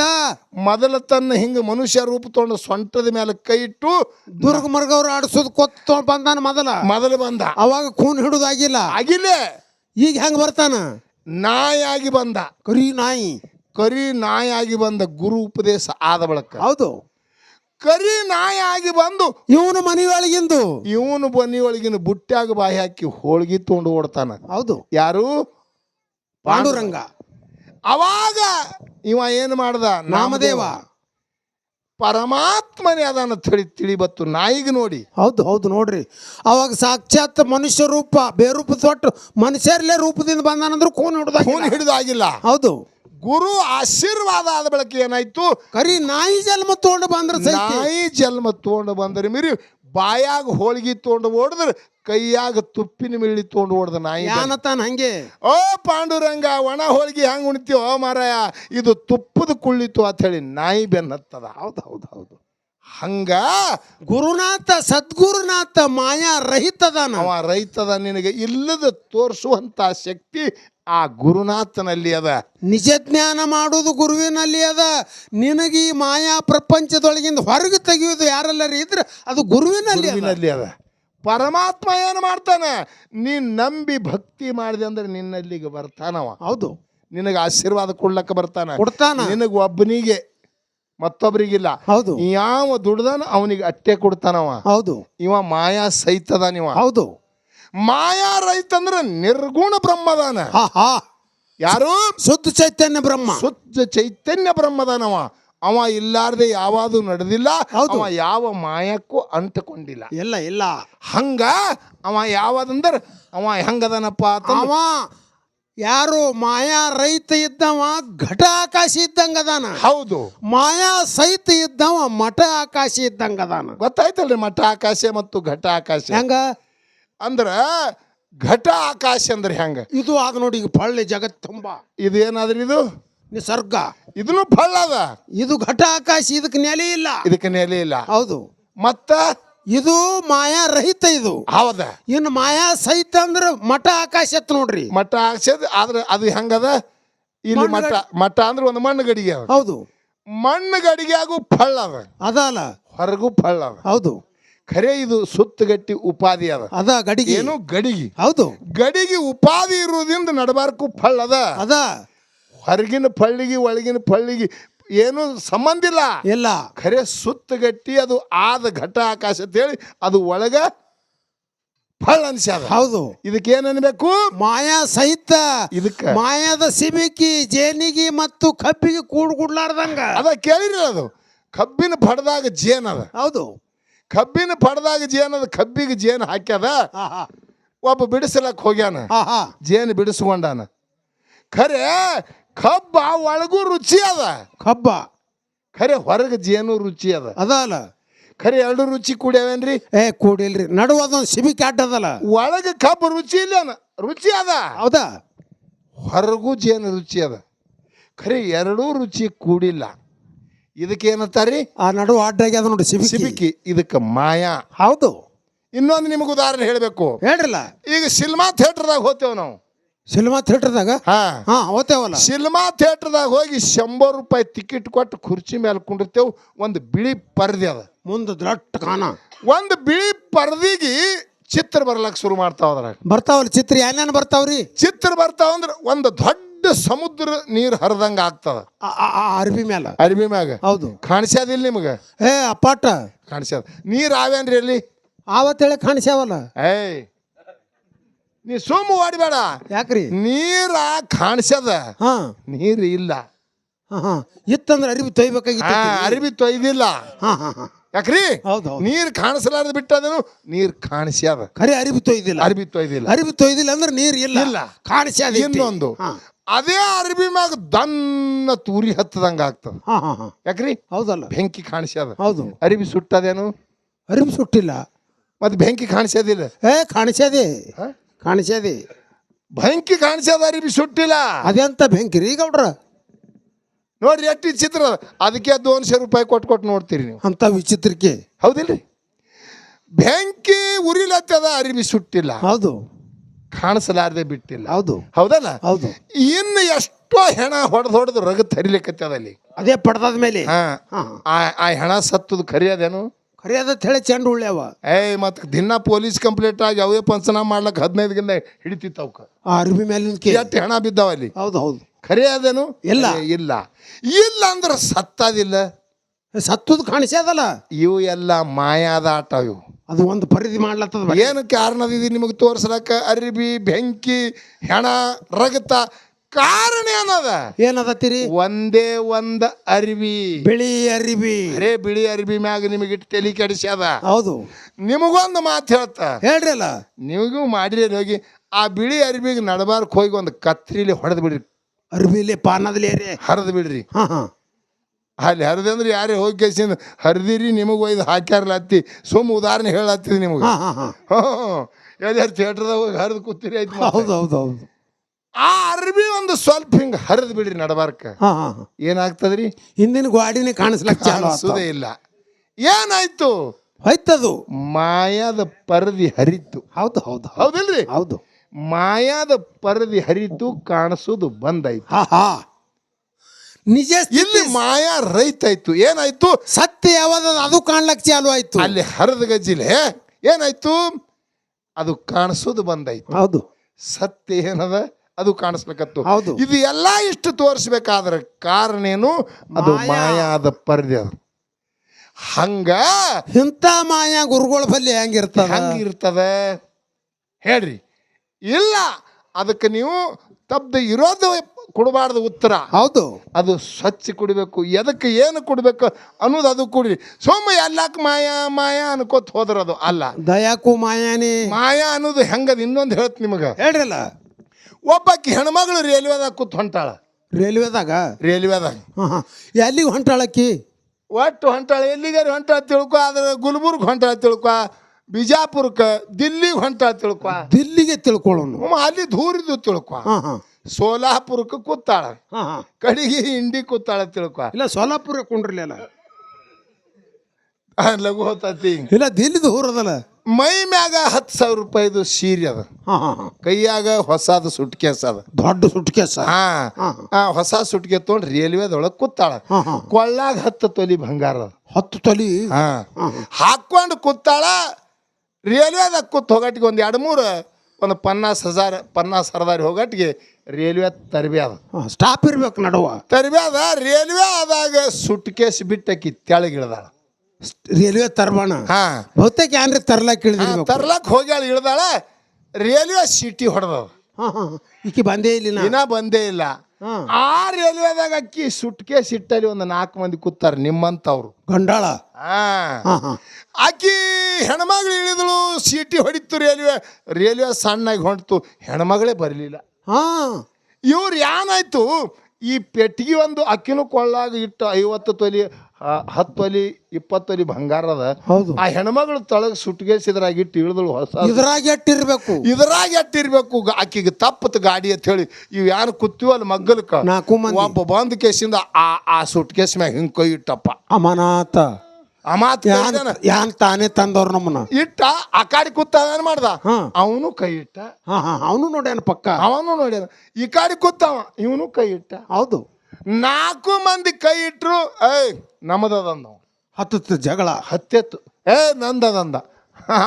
ಮೊದಲು ತನ್ನ ಹಿಂಗೆ ಮನುಷ್ಯ ರೂಪ ತೊಗೊಂಡು ಸೊಂಟದ ಮೇಲೆ ಕೈ ಇಟ್ಟು ದುರ್ಗ ಮರ್ಗವ್ರು ಆಡಿಸೋದು ಕೊತ್ತ ಬಂದಾನ ಮೊದಲ? ಮೊದಲು ಬಂದ. ಅವಾಗ ಖೂನ್ ಹಿಡುದಾಗಿಲ್ಲ? ಆಗಿಲ್ಲ. ಈಗ ಹೆಂಗೆ ಬರ್ತಾನ? ನಾಯಾಗಿ ಬಂದ. ಕರಿ ನಾಯಿ. ಕರಿ ನಾಯಾಗಿ ಬಂದ ಗುರು ಉಪದೇಶ ಆದ ಬಳಕ. ಹೌದು. ಕರಿ ನಾಯಿ ಆಗಿ ಬಂದು ಇವನು ಮನೆಯೊಳಗಿಂದು. ಇವನು ಮನೆಯೊಳಗಿನ ಬುಟ್ಟ್ಯಾಗ ಬಾಯಿ ಹಾಕಿ ಹೋಳ್ಗಿ ತೊಗೊಂಡು ಓಡ್ತಾನ. ಹೌದು. ಯಾರು? ಪಾಂಡುರಂಗ. ಅವಾಗ ಇವ ಏನು ಮಾಡ್ದ? ನಾಮದೇವ. ಪರಮಾತ್ಮನೇ ಅದನ್ನ ತಿಳಿ ತಿಳಿಬತ್ತು ನಾಯಿಗೆ ನೋಡಿ. ಹೌದು ಹೌದು ನೋಡ್ರಿ. ಅವಾಗ ಸಾಕ್ಷಾತ್ ಮನುಷ್ಯ ರೂಪ ಬೇರೂಪ ತೊಟ್ಟು ಮನುಷ್ಯರಲ್ಲೇ ರೂಪದಿಂದ ಬಂದಾನಂದ್ರೂ ಕೋನ್ ಹಿಡಿದ ಕೋನ್ ಹಿಡಿದಾಗಿಲ್ಲ. ಹೌದು. ಗುರು ಆಶೀರ್ವಾದ ಆದ ಬಳಿಕ ಏನಾಯ್ತು? ಕರಿ ನಾಯಿ ಜನ್ಮ ತಗೊಂಡು ಬಂದ್ರ ನಾಯಿ ಜನ್ಮ ತಗೊಂಡು ಬಂದ್ರೆ ಮೀರಿ ಬಾಯಾಗ ಹೋಳಿಗೆ ತಗೊಂಡು ಓಡಿದ್ರೆ ಕೈಯಾಗ ತುಪ್ಪಿನ ಮಿಳ್ಳಿ ತಗೊಂಡು ಓಡ್ದ ನಾಯಿ. ಯಾನತಾನ ಹಂಗೆ? ಓ ಪಾಂಡುರಂಗ ಒಣ ಹೋಳಿಗೆ ಹೆಂಗ್ ಉಣ್ತೀವೋ ಓ ಮಾರಾಯ ಇದು ತುಪ್ಪದ ಕುಳ್ಳಿತು ಅಂತ ಹೇಳಿ ನಾಯಿ ಬೆನ್ನತ್ತದ ಹೌದು ಹೌದು ಹೌದು. ಹಂಗ? ಗುರುನಾಥ ಸದ್ಗುರುನಾಥ ಮಾಯಾ ರಹಿತದ ಅವ ರೈತದ ನಿನಗೆ ಇಲ್ಲದ ತೋರಿಸುವಂತ ಶಕ್ತಿ ಆ ಗುರುನಾಥನಲ್ಲಿ ಅದ. ನಿಜ ಜ್ಞಾನ ಮಾಡುವುದು ಗುರುವಿನಲ್ಲಿ ಅದ. ನಿನಗೆ ಈ ಮಾಯಾ ಪ್ರಪಂಚದೊಳಗಿಂದ ಹೊರಗೆ ತೆಗೆಯುವುದು ಯಾರೆಲ್ಲರೂ ಇದ್ರೆ ಅದು ಗುರುವಿನಲ್ಲಿ ಅದ. ಗುರುವಿನಲ್ಲಿ ಅದ. ಪರಮಾತ್ಮ ಏನು ಮಾಡ್ತಾನೆ? ನೀನ್ ನಂಬಿ ಭಕ್ತಿ ಮಾಡಿದೆ ಅಂದ್ರೆ ನಿನ್ನಲ್ಲಿಗೆ ಬರ್ತಾನವ. ಹೌದು. ನಿನಗೆ ಆಶೀರ್ವಾದ ಕೊಡ್ಲಕ್ಕ ಬರ್ತಾನೆ. ಕೊಡ್ತಾನ. ನಿನಗೆ ಒಬ್ಬನಿಗೆ ಮತ್ತೊಬ್ಬರಿಗಿಲ್ಲ ಹೌದು. ಯಾವ ದುಡ್ದಾನ ಅವನಿಗೆ ಅಟ್ಟೆ ಕೊಡ್ತಾನವ? ಹೌದು. ಇವ ಮಾಯಾ ಸಹಿತದಾನಿವ. ಹೌದು. ಮಾಯಾ ರೈತ ಅಂದ್ರೆ ನಿರ್ಗುಣ ಬ್ರಹ್ಮದಾನ. ಹಾ ಹಾ ಯಾರು? ಶುದ್ಧ ಚೈತನ್ಯ ಬ್ರಹ್ಮ. ಶುದ್ಧ ಚೈತನ್ಯ ಬ್ರಹ್ಮದಾನವ. ಅವ ಇಲ್ಲಾರ್ದೆ ಯಾವುದು ನಡೆದಿಲ್ಲ. ಹೌದು. ಅವ ಯಾವ ಮಾಯಕ್ಕೂ ಅಂಟಕೊಂಡಿಲ್ಲ ಇಲ್ಲ ಇಲ್ಲ. ಹಂಗ ಅವ ಯಾವದಂದ್ರ ಅವ ಹೆಂಗದನಪ್ಪ ಅಥವಾ ಅವ ಯಾರು ಮಾಯಾ ರೈತ ಇದ್ದವ ಘಟ ಆಕಾಶ ಇದ್ದಂಗ ಅದಾನ. ಹೌದು. ಮಾಯಾ ಸಹಿತ ಇದ್ದವ ಮಠ ಆಕಾಶ ಇದ್ದಂಗ ಅದಾನ. ಗೊತ್ತಾಯ್ತಲ್ರಿ ಮಠ ಆಕಾಶ ಮತ್ತು ಘಟ ಆಕಾಶ? ಹೆಂಗ? ಅಂದ್ರ ಘಟ ಆಕಾಶ ಅಂದ್ರೆ ಹೆಂಗ? ಇದು ಆಗ ನೋಡಿ ಈಗ ಪಳ್ಳಿ ಜಗತ್ ತುಂಬಾ. ಇದು ಏನಾದ್ರಿ ಇದು? ನಿಸರ್ಗ. ಇದನ್ನು ಫಳ್ಳ ಅದ. ಇದು ಘಟ ಆಕಾಶ ಇದಕ್ಕೆ ನೆಲೆ ಇಲ್ಲ. ಇದಕ್ಕೆ ನೆಲೆ ಇಲ್ಲ. ಹೌದು. ಮತ್ತ ಇದು ಮಾಯಾ ರಹಿತ ಇದು. ಹೌದ. ಇನ್ನು ಮಾಯಾ ಸಹಿತ ಅಂದ್ರೆ ಮಠ ಆಕಾಶ ಎತ್ ನೋಡ್ರಿ. ಮಠ ಆಕಾಶ ಆದ್ರೆ ಅದು ಹೆಂಗದ? ಇಲ್ಲಿ ಮಠ ಮಠ ಅಂದ್ರೆ ಒಂದು ಮಣ್ಣು ಗಡಿಗೆ ಅದ. ಹೌದು. ಮಣ್ಣು ಗಡಿಗೆಯಾಗೂ ಫಳ್ಳ ಅದ. ಅದಲ್ಲ ಹೊರಗೂ ಫಳ್ಳ ಅದ. ಹೌದು. ಖರೆ ಇದು ಸುತ್ತಗಟ್ಟಿ ಉಪಾಧಿ ಅದ. ಅದ ಗಡಿಗೆ. ಏನು ಗಡಿಗೆ. ಹೌದು. ಗಡಿಗೆ ಉಪಾಧಿ ಇರುವುದರಿಂದ ನಡಬಾರ್ಕು ಫಳ್ಳ ಅದ. ಅದ. ಹೊರಗಿನ ಪಳ್ಳಿಗೆ ಒಳಗಿನ ಪಳ್ಳಿಗೆ ಏನು ಸಂಬಂಧ ಇಲ್ಲ. ಇಲ್ಲ. ಖರೆ ಸುತ್ತಗಟ್ಟಿ ಅದು ಆದ ಘಟ ಆಕಾಶ ಅಂತೇಳಿ ಅದು ಒಳಗ ಫಳ ಅನ್ಸ್ಯಾದ. ಹೌದು. ಇದಕ್ಕೆ ಏನ್ ಅನ್ಬೇಕು? ಮಾಯಾ ಸಹಿತ ಇದಕ್ಕೆ. ಮಾಯಾದ ಸಿಮಿಕಿ ಜೇನಿಗೆ ಮತ್ತು ಕಬ್ಬಿಗೆ ಕೂಡ್ ಕೂಡ್ಲಾರ್ದಂಗ. ಅದ ಕೇಳಿರಿ ಅದು. ಕಬ್ಬಿನ ಪಡೆದಾಗ ಜೇನ್ ಅದ. ಹೌದು. ಕಬ್ಬಿನ ಪಡೆದಾಗ ಜೇನ್ ಅದ ಕಬ್ಬಿಗೆ ಜೇನ್ ಹಾಕ್ಯದ. ಒಬ್ಬ ಬಿಡಿಸಲಕ್ಕೆ ಹೋಗ್ಯಾನ. ಜೇನು ಬಿಡಿಸ್ಕೊಂಡಾನ. ಖರೆ ಕಬ್ಬ ಒಳಗೂ ರುಚಿ ಅದ. ಕಬ್ಬ. ಖರೆ ಹೊರಗೆ ಜೇನು ರುಚಿ ಅದ. ಅಲ್ಲ. ಖರೆ ಎರಡು ರುಚಿ ಕೂಡ್ಯಾವೇನ್ರಿ? ಏ ಕೂಡಿಲ್ರಿ. ನಡುವ ಅದೊಂದು ಸಿಬಿಕಿ ಅಡ್ಡದಲ್ಲ ಒಳಗೆ ಕಬ್ಬು ರುಚಿ ಇಲ್ಲ ರುಚಿ ಅದ. ಹೌದಾ? ಹೊರಗೂ ಜೇನು ರುಚಿ ಅದ. ಖರೆ ಎರಡೂ ರುಚಿ ಕೂಡಿಲ್ಲ. ಇದಕ್ಕೆ ಏನಂತಾರಿ ಆ ನಡುವ ಅಡ್ಡಾಗಿ ಅದ ನೋಡಿ ಸಿಬಿಕಿ. ಸಿಬಿಕಿ. ಇದಕ್ಕೆ ಮಾಯಾ. ಹೌದು. ಇನ್ನೊಂದು ನಿಮಗೆ ಉದಾಹರಣೆ ಹೇಳಬೇಕು. ಹೇಳ್ರಲ್ಲ. ಈಗ ಸಿನಿಮಾ ಥಿಯೇಟರ್ದಾಗ ಹೋಗ್ತೇವೆ ನಾವು. ಸಿನಿಮಾ ಥಿಯೇಟರ್ದಾಗ? ಹಾ. ಹಾ ಅವತ್ತೇವಲ್ಲ ಸಿನಿಮಾ ಥಿಯೇಟರ್ದಾಗ ಹೋಗಿ ಶಂಬರ್ ರೂಪಾಯಿ ಟಿಕೆಟ್ ಕೊಟ್ಟು ಕುರ್ಚಿ ಮೇಲೆ ಕುಂಡಿರ್ತೇವೆ ಒಂದು ಬಿಳಿ ಪರ್ದೆ ಅದ. ಮುಂದೆ ದೊಡ್ಡ ಕಾಣ ಒಂದು ಬಿಳಿ ಪರ್ದಿಗೆ ಚಿತ್ರ ಬರ್ಲಕ್ಕೆ ಶುರು ಮಾಡ್ತಾವ ಅದ್ರಾಗ. ಬರ್ತಾವಲ್ಲ ಚಿತ್ರ ಏನೇನು ಬರ್ತಾವ್ರಿ? ಚಿತ್ರ ಬರ್ತಾವ ಅಂದ್ರೆ ಒಂದು ದೊಡ್ಡ ಸಮುದ್ರ ನೀರು ಹರಿದಂಗ ಆಗ್ತದ. ಆ- ಆ- ಆ ಅರ್ಬಿ ಮೇಲೆ ಅರಿವಿ ಮ್ಯಾಗ. ಹೌದು. ಕಾಣಿಸ್ಯಾದಿಲ್ಲ ನಿಮಗೆ? ಏ ಅಪ್ಪಾಟ. ಕಾಣಿಸ್ಯಾದ. ನೀರು ಆವೇನ್ರಿ ಅಲ್ಲಿ? ಆವತ್ತೇಳಿ ಕಾಣಿಸ್ಯಾವಲ್ಲ. ಏಯ್. ನೀ ಸುಮ್ಮ ಓಡಬೇಡ. ಯಾಕ್ರಿ? ನೀರ ಕಾಣಿಸದ ಹಾ. ನೀರು ಇಲ್ಲ. ಹಾ ಹಾ. ಇತ್ತಂದ್ರೆ ಅರಿವಿ ತೊಯ್ಬೇಕಾಗಿತ್ತು ಆ, ಅರಿವಿ ತೊಯ್ದಿಲ್ಲ. ಹಾ ಹಾ ಹಾ. ಯಾಕ್ರಿ? ಹೌದು ಹೌದು. ನೀರ್ ಕಾಣಿಸಲಾರ್ದ ಬಿಟ್ಟದೇನು ನೀರ್ ಕಾಣಿಸ್ಯಾದ. ಖರೆ ಅರಿವಿ ತೊಯ್ದಿಲ್ಲ. ಅರಿವಿ ತೊಯ್ದಿಲ್ಲ. ಅರಿವಿ ತೊಯ್ದಿಲ್ಲ ಅಂದ್ರೆ ನೀರ್ ಇಲ್ಲ. ಇಲ್ಲ. ಕಾಣಿಸ್ಯಾದ ಇನ್ನೊಂದು. ಹಾ. ಅದೇ ಅರಿವಿ ಮ್ಯಾಗ ದನ್ನ ತೂರಿ ಹತ್ತದಂಗ ಆಗ್ತದ. ಹಾ ಹಾ ಹಾ. ಯಾಕ್ರಿ? ಹೌದಲ್ಲ. ಬೆಂಕಿ ಕಾಣಿಸ್ಯಾದ. ಹೌದು. ಅರಿವಿ ಸುಟ್ಟದೇನು? ಅರಿವಿ ಸುಟ್ಟಿಲ್ಲ. ಮತ್ತೆ ಬೆಂಕಿ ಕಾಣಿಸ್ಯಾದಿಲ್ಲ. ಏ ಕಾಣಿಸ್ಯಾದೆ. ಹ? ಕಾಣಿಸ್ಯಾದೆ? ಬೆಂಕಿ ಕಾಣಿಸ್ಯದಾರಿ ಬಿ ಸುಟ್ಟಿಲ್ಲ. ಅದೆಂತ ಬೆಂಕಿ ರೀ ಗೌಡ್ರ? ನೋಡ್ರಿ ಎಷ್ಟು ಚಿತ್ರ ಅದ. ಅದಕ್ಕೆ ದೋನ್ಶೆ ರೂಪಾಯಿ ಕೊಟ್ಟು ಕೊಟ್ಟು ನೋಡ್ತೀರಿ ನೀವು. ಅಂತ ವಿಚಿತ್ರಕ್ಕೆ. ಹೌದಿಲ್ರಿ? ಬೆಂಕಿ ಉರಿಲತ್ತದ ಅರಿವಿ ಸುಟ್ಟಿಲ್ಲ. ಹೌದು. ಕಾಣಿಸಲಾರದೆ ಬಿಟ್ಟಿಲ್ಲ. ಹೌದು. ಹೌದಲ್ಲ? ಹೌದು. ಇನ್ನು ಎಷ್ಟೋ ಹೆಣ ಹೊಡೆದು ಹೊಡೆದು ರಗ ಹರಿಲಿಕ್ಕತ್ತದ ಅಲ್ಲಿ. ಅದೇ ಪಡ್ದಾದ ಮೇಲೆ ಹಾ. ಆ ಆ ಹೆಣ ಸತ್ತದ ಖರಿಯದೇನು ಅದ ಹೇಳಿ ಚೆಂಡು ಉಳ್ಳ್ಯಾವ ಏಯ್ ಮತ್ತೆ ದಿನ ಪೊಲೀಸ್ ಕಂಪ್ಲೇಂಟ್ ಆಗಿ ಅವೇ ಪಂಚನ ಮಾಡ್ಲಕ್ಕೆ ಹದಿನೈದು ಗಿಂದ ಹಿಡಿತಿತ್ತು ಅವಕ್ಕೆ ಆ ಅರ್ಬಿ ಮೇಲಿನ ಕೇ ಎಷ್ಟು ಹೆಣ ಬಿದ್ದಾವ ಅಲ್ಲಿ. ಹೌದು ಹೌದು. ಖರೆ ಅದೇನು ಇಲ್ಲ. ಏ, ಇಲ್ಲ. ಇಲ್ಲ ಅಂದ್ರೆ ಸತ್ತದಿಲ್ಲ. ಸತ್ತುದು ಕಾಣಿಸ್ಯಾದಲ್ಲ ಇವು ಎಲ್ಲ ಮಾಯಾದ ಆಟ ಇವು. ಅದು ಒಂದು ಪರಿಧಿ ಮಾಡ್ಲತ್ತದ ಏನು ಏನು ಕಾರಣದಿದೆ ನಿಮಗೆ ತೋರ್ಸಲಕ್ಕ? ಅರಿಬಿ ಬೆಂಕಿ ಹೆಣ ರಗತ ಕಾರಣ ಏನದ ಏನದತ್ತೀರಿ? ಒಂದೇ ಒಂದ ಅರಿವಿ. ಬಿಳಿ ಅರಿವಿ. ಅರೇ ಬಿಳಿ ಅರಿವಿ ಮ್ಯಾಗ ನಿಮಗೆ ತಲೆ ಕೆಡಿಸ್ಯಾದ ಹೌದು. ನಿಮಗೊಂದು ಮಾತು ಹೇಳ್ತ. ಹೇಳ್ರಿ ಅಲ್ಲ. ನಿಮಗೂ ಮಾಡಿರಿ ಹೋಗಿ ಆ ಬಿಳಿ ಅರಿವಿಗೆ ನಡಬಾರ್ಕ್ ಹೋಗಿ ಒಂದು ಕತ್ರಿಲಿ ಹೊಡೆದು ಬಿಡ್ರಿ. ಅರಿವಿಲಿ ಪಾನದಲ್ಲಿ ಹರಿದು ಬಿಡ್ರಿ. ಹಾ ಹಾ. ಅಲ್ಲಿ ಹರಿದೆ ಅಂದ್ರೆ ಯಾರೇ ಹೋಗಿ ಕೇಸಿಂದ ಹರಿದಿರಿ ನಿಮಗೆ ಒಯ್ದು ಹಾಕ್ಯಾರಲ್ಲ ಹತ್ತಿ ಸುಮ್ಮ ಉದಾಹರಣೆ ಹೇಳತ್ತಿದ್ ನಿಮಗೆ. ಹ್ಞೂ ಎಲ್ಲಾರು ಥಿಯೇಟ್ರದಾಗ ಹೋಗಿ ಹರಿದು ಕೂತಿರಿ ಆಯ್ತು. ಹೌದು ಹೌದು ಹೌದು. ಆ ಅರ್ಬಿ ಒಂದು ಸ್ವಲ್ಪ ಹಿಂಗೆ ಹರಿದು ಬಿಡ್ರಿ ನಡಬಾರ್ಕ. ಹಾ ಹಾ ಹಾ. ಏನಾಗ್ತದ್ರಿ? ಹಿಂದಿನ ಗಾಡಿನೇ ಕಾಣಿಸ್ಲಕ್ ಚಾಲು ಕಾಣಿಸೋದೇ ಇಲ್ಲ. ಏನಾಯ್ತು? ಹೋಯ್ತದು. ಮಾಯಾದ ಪರದಿ ಹರಿತು. ಹೌದು ಹೌದು ಹೌದು. ಹೌದಿಲ್ರಿ? ಹೌದು. ಮಾಯಾದ ಪರದಿ ಹರಿತು ಕಾಣಿಸೋದು ಬಂದಾಯ್ತು. ಹಾ ಹಾ. ನಿಜ ಸ್ಥಿತಿ ಇಲ್ಲಿ ಮಾಯಾ ರೈತಾಯ್ತು. ಏನಾಯ್ತು? ಸತ್ಯ ಯಾವಾಗ ಅದು ಕಾಣ್ಲಕ್ ಚಾಲು ಆಯ್ತು. ಅಲ್ಲಿ ಹರಿದ ಗಜ್ಜಿಲೆ ಏನಾಯ್ತು? ಅದು ಕಾಣಿಸೋದು ಬಂದಾಯ್ತು. ಹೌದು. ಸತ್ಯ ಏನದ? ಅದು ಕಾಣಿಸ್ಬೇಕತ್ತು ಹೌದು. ಇದು ಎಲ್ಲ ಇಷ್ಟು ತೋರಿಸ್ಬೇಕಾದ್ರೆ ಕಾರಣ ಏನು? ಅದು ಮಾಯಾದ ಪರದೆ ಅದು. ಹಂಗ ಇಂಥ ಮಾಯಾ ಗುರುಗಳ ಬಲ್ಲಿ ಹೆಂಗಿರ್ತದ? ಹಂಗಿರ್ತದ? ಹೇಳ್ರಿ. ಇಲ್ಲ ಅದಕ್ಕೆ ನೀವು ತಪ್ಪದೆ ಇರೋದು ಕೊಡಬಾರ್ದು ಉತ್ತರ. ಹೌದು. ಅದು ಸ್ವಚ್ಛ ಕುಡಿಬೇಕು. ಎದಕ್ಕೆ ಏನು ಕೊಡಬೇಕು ಅನ್ನೋದು ಅದು ಕುಡಿ. ಸೋಮ ಎಲ್ಲಕ್ಕೆ ಮಾಯಾ ಮಾಯಾ ಅನ್ಕೋತ ಹೋದ್ರದು ಅಲ್ಲ. ದಯಾಕು ಮಾಯಾನೇ. ಮಾಯಾ ಅನ್ನೋದು ಹೆಂಗದ ಇನ್ನೊಂದು ಹೇಳ್ತ ನಿಮಗೆ. ಹೇಳ್ರಲ್ಲ. ಒಬ್ಬಾಕಿ ಹೆಣ್ಮಗಳು ರೇಲ್ವೆದಾಗ ಕೂತ್ ಹೊಂಟಾಳ. ರೈಲ್ವೆದಾಗ ರೇಲ್ವೆದಾಗ ಹಾ ಹಾ. ಎಲ್ಲಿಗೆ ಹೊಂಟಾಳಕ್ಕಿ ಒಟ್ಟು ಹೊಂಟಾಳ ಎಲ್ಲಿಗಾರ ಹೊಂಟಾಳ ತಿಳ್ಕೊ ಆದ್ರೆ ಗುಲ್ಬುರ್ಗ್ ಹೊಂಟಾಳ ತಿಳ್ಕೊ ಬಿಜಾಪುರಕ್ಕೆ ದಿಲ್ಲಿಗೆ ಹೊಂಟಾಳ ತಿಳ್ಕೊ. ದಿಲ್ಲಿಗೆ ತಿಳ್ಕೊಳ್ಳೋನು ಹ್ಮ್, ಅಲ್ಲಿ ದೂರಿದ್ದು ತಿಳ್ಕೊ. ಹಾ ಹಾಂ. ಸೋಲಾಪುರಕ್ಕೆ ಕೂತಾಳ. ಹಾಂ ಹಾಂ. ಕಡಿಗೆ ಇಂಡಿ ಕೂತಾಳ ತಿಳ್ಕೊ. ಇಲ್ಲ ಸೋಲಾಪುರ ಕೊಂಡ್ರಲಿಲ್ಲ. ಆ, ಲಘು ಹೋತತಿ. ಇಲ್ಲ ದಿಲ್ಲಿದು ದೂರದಲ್ಲ ಮೈ ಮ್ಯಾಗ ಹತ್ತು ಸಾವಿರ ರೂಪಾಯಿದು ಸೀರೆ ಅದ. ಹಾ ಹಾ ಹಾ. ಕೈಯಾಗ ಹೊಸದು ಸುಟ್ಕೇಸ್ ಅದ. ದೊಡ್ಡ ಸುಟ್ಕೇಸ ಹಾ ಹಾ. ಆ, ಹೊಸ ಸುಟ್ಕೆ ತೊಗೊಂಡು ರೇಲ್ವೆದೊಳಗೆ ಕೂತಾಳ. ಹಾ ಹಾ. ಕೊಳ್ಳಾಗ ಹತ್ತು ತೊಲಿ ಬಂಗಾರ ಅದ. ಹತ್ತು ತೊಲಿ? ಹಾ. ಹಾಕೊಂಡು ಕೂತಾಳ ರೇಲ್ವೆದಾಗ ಕೂತ್ ಹೋಗಟ್ಟಿಗೆ ಒಂದು ಎರಡು ಮೂರು ಒಂದು ಪನ್ನಾಸ್ ಹಜಾರ್ ಪನ್ನಾಸ್ ಹರದಾರಿ ಹೋಗಟ್ಟಿಗೆ ರೇಲ್ವೆ ತರಬಿ ಅದ. ಸ್ಟಾಪ್ ಇರ್ಬೇಕು ನಡುವ. ತರಬಿ ಅದ ರೇಲ್ವೆ ಆದಾಗ ಸುಟ್ಕೇಸ್ ಬಿಟ್ಟಕಿ ತೆಳಗಿಳ್ದಾಳ. ರೈಲ್ವೆ ತರಬಾಣ. ಹಾ. ಬಹುತೇಕ ಏನ್ರಿ ತರ್ಲಾಕ್ ಇಳಿದ್ರಿ ತರ್ಲಕ್ ಹೋಗ್ಯಾಳ ಇಳ್ದಾಳ ರೇಲ್ವೆ ಸಿಟಿ ಹೊಡೆದವ. ಹಾ ಹಾ ಹಾ. ಈಕಿ ಬಂದೇ ಇಲ್ಲ ನಾ ದಿನ ಬಂದೇ ಇಲ್ಲ. ಆ ರೇಲ್ವೆದಾಗ ಅಕ್ಕಿ ಸುಟ್ಕೆ ಸಿಟ್ಟಲ್ಲಿ ಒಂದು ನಾಲ್ಕು ಮಂದಿ ಕೂತಾರ ನಿಮ್ಮಂತವ್ರು. ಗಂಡಾಳ? ಆಕಿ ಹೆಣ್ಮಗಳು ಇಳಿದಳು ಸಿಟಿ ಹೊಡಿತು ರೇಲ್ವೆ ರೇಲ್ವೆ ಸಣ್ಣಾಗಿ ಹೊಂಟ್ತು ಹೆಣ್ಮಗಳೇ ಬರಲಿಲ್ಲ. ಹಾ. ಇವ್ರು ಏನಾಯ್ತು ಈ ಪೆಟ್ಟಿಗೆ ಒಂದು ಅಕ್ಕಿನೂ ಕೊಳ್ಳಾಗ ಇಟ್ಟು ಐವತ್ತು ತೊಲಿ ಹತ್ತು ತೊಲಿ ಇಪ್ಪತ್ತು ತೊಲಿ ಬಂಗಾರ ಅದ. ಹೌದು. ಆ ಹೆಣ್ಮಗಳು ತಳಗ ಸುಟ್ಗೇಸಿದ್ರಾಗ ಇಟ್ಟು ಇಳಿದಳು ಹೊಸ ಇದ್ರಾಗ ಎಟ್ಟಿರ್ಬೇಕು. ಇದ್ರಾಗ ಎಟ್ಟಿರ್ಬೇಕು. ಗ- ಆಕಿಗೆ ತಪ್ಪತ್ ಗಾಡಿ ಅಂತ ಹೇಳಿ. ಇವ್ ಯಾರು ಕೂತೀವಲ್ಲ ಮಗ್ಗಲ್ಕ ನಾಲ್ಕು ಮಂದಿ ಒಬ್ಬ ಬಂದ್ ಕೇಸಿಂದ ಆ ಆ ಸುಟ್ಕೇಸ್ ಮ್ಯಾಗ ಹಿಂಗ್ ಕೈ ಇಟ್ಟಪ್ಪ. ಅಮಾನಾತ. ಅಮಾತ್ ಮಾತು ಯಾನ್ ಯಾನ್ ತಾನೇ ತಂದವ್ರು ನಮ್ಮನ್ನ. ಇಟ್ಟ ಆ ಕಾಡಿ ಕೂತ ಏನ್ ಮಾಡ್ದ? ಹಾ. ಅವನು ಕೈ ಇಟ್ಟ. ಹಾ ಹಾ ಅವನು ನೋಡ್ಯಾನ ಪಕ್ಕ. ಅವನು ನೋಡ್ಯಾನ. ಈ ಕಾಡಿ ಕೂತಾವ ಇವನು ಕೈ ಇಟ್ಟ. ಹೌದು. ನಾಲ್ಕು ಮಂದಿ ಕೈ ಇಟ್ರು ಏಯ್ ನಮ್ಮದದಂದ. ಹತ್ತತ್ತು ಜಗಳ. ಹತ್ತೆತ್ತು. ಏ ನಂದದಂದ.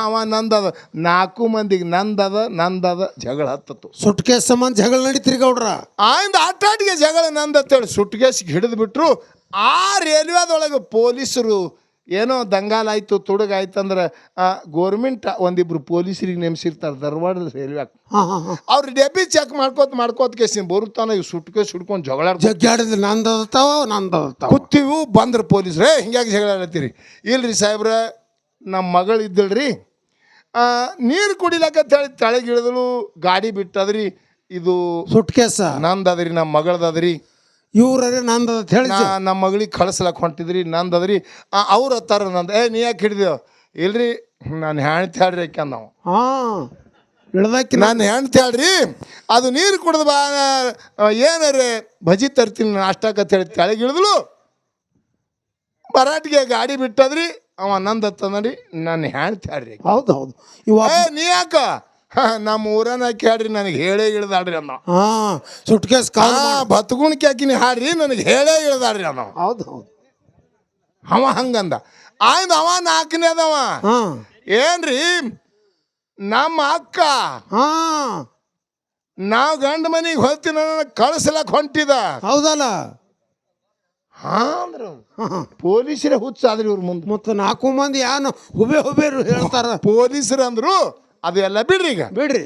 ಅವ ನಂದದ. ನಾಲ್ಕು ಮಂದಿಗೆ ನಂದದ ನಂದದ ಜಗಳ ಹತ್ತತ್ತು. ಸುಟ್ಕೇಸ್ ಸಂಬಂಧ ಜಗಳ ನಡೀತಿರಿ ಗೌಡ್ರ. ಆಯಿಂದ ಆಟಾಟಿಗೆ ಜಗಳ ನಂದತ್ತೇಳಿ. ಸುಟ್ಕೇಸ್ಗೆ ಹಿಡಿದು ಬಿಟ್ರು ಆ ರೈಲ್ವೆದೊಳಗೆ ಪೊಲೀಸರು ಏನೋ ದಂಗಾಲಾಯ್ತು ಆ ಗೋರ್ಮೆಂಟ್ ಒಂದಿಬ್ರು ಪೊಲೀಸರಿಗೆ ನೇಮಿಸಿರ್ತಾರೆ ಧಾರವಾಡದ ರೈಲ್ವೆ ಅವ್ರ ಡೆಬಿ ಚೆಕ್ ಮಾಡ್ಕೋತ ಮಾಡ್ಕೋತ ಕೇಸಿನ ಬರುತ್ತಾನ ಇವ್ ಸುಟ್ಕೇಸ್ ಸುಟ್ಕೊಂಡು ಜಗಳ ಜಗ್ಗಾಡಿದ್ರೆ ನಂದದತ್ತಾವ ನಂದದತ್ತಾವ ಕೂತೀವು ಬಂದ್ರ ಪೊಲೀಸ್ರೇ ಹಿಂಗಾಗಿ ಜಗಳ ಆಡತ್ತೀರಿ? ಇಲ್ರಿ ಸಾಹೇಬ್ರ ನಮ್ಮ ಮಗಳು ಇದ್ದಳ್ರಿ ನೀರು ಕುಡಿಲಕತ್ತ ಹೇಳಿ ತಳಗಿಳಿದಳು ಗಾಡಿ ಬಿಟ್ಟದ್ರಿ ಇದು ಸುಟ್ಕೇಸ. ನಂದದ್ರಿ ನಮ್ಮ ಮಗಳದದ್ರಿ ಇವ್ರೇ ಅಂತ ಹೇಳಿ ನಾ ನಮ್ಮ ಮಗಳಿಗೆ ಕಳಿಸ್ಲಕ್ ಹೊಂಟಿದ್ರಿ ನಂದದ್ರಿ. ಅವ್ರು ಹತ್ತಾರ ನಂದ. ಏ ನೀ ಯಾಕೆ ಹಿಡಿದೇವ ಇಲ್ರಿ ನಾನು ಹೆಣ್ತಿ ಹೇಳ್ರಿ ಯಾಕೆ ನಾವು ಹಾ ಇಳ್ದಾಕಿ ನಾನು ಹೆಣ್ತಿ ಹೇಳ್ರಿ ಅದು ನೀರು ಕುಡ್ದು ಬಾ ಏನಾರೆ ಭಜಿ ತರ್ತೀನಿ ಅಂತ ಹೇಳಿ ತೆಳಗಿಳಿದ್ಳು ಬರಾಟಿಗೆ ಗಾಡಿ ಬಿಟ್ಟದ್ರಿ ಅವ ನಂದ ನೋಡಿ ನಾನು ಹೆಣ್ತಿ ಹೇಳ್ರಿ ಹೌದು ಹೌದು. ಇವ ಏ ನೀ ಯಾಕ? ನಮ್ಮ ಊರನ್ನ ಕೇಳ್ರಿ ನನಗೆ ಹೇಳೇ ಇಳ್ದಾಡ್ರಿ ಅನ್ನ. ಹಾ ಸುಟ್ಕೇಸ್ ಕಾ ಬತ್ಗುಣಿಕೆ ಹಾಕಿನಿ ಹಾಡ್ರಿ ನನಗೆ ಹೇಳೇ ಇಳ್ದಾಡ್ರಿ ಅನ್ನ. ಹೌದು ಹೌದು. ಅವ ಹಂಗಂದ. ಆಯ್ದ ಅವ ನಾಲ್ಕನೇ ಅದವ. ಹಾ. ಏನ್ರಿ ನಮ್ಮ ಅಕ್ಕ ಹಾ. ನಾವು ಗಂಡ ಮನೆಗೆ ಹೋಗ್ತೀನಿ ನನ್ನ ಕಳಿಸ್ಲಕ್ ಹೊಂಟಿದ. ಹೌದಲ್ಲ? ಹಾ ಅಂದ್ರ. ಪೊಲೀಸರೇ ಹುಚ್ಚಾದ್ರಿ ಇವ್ರ ಮುಂದೆ. ಮತ್ತು ನಾಲ್ಕು ಮಂದಿ ಯಾನು ಹುಬೆ ಹುಬೇರು ಹೇಳ್ತಾರ. ಪೊಲೀಸರು ಅಂದ್ರು ಅದು ಎಲ್ಲ ಬಿಡ್ರಿ ಈಗ. ಬಿಡ್ರಿ.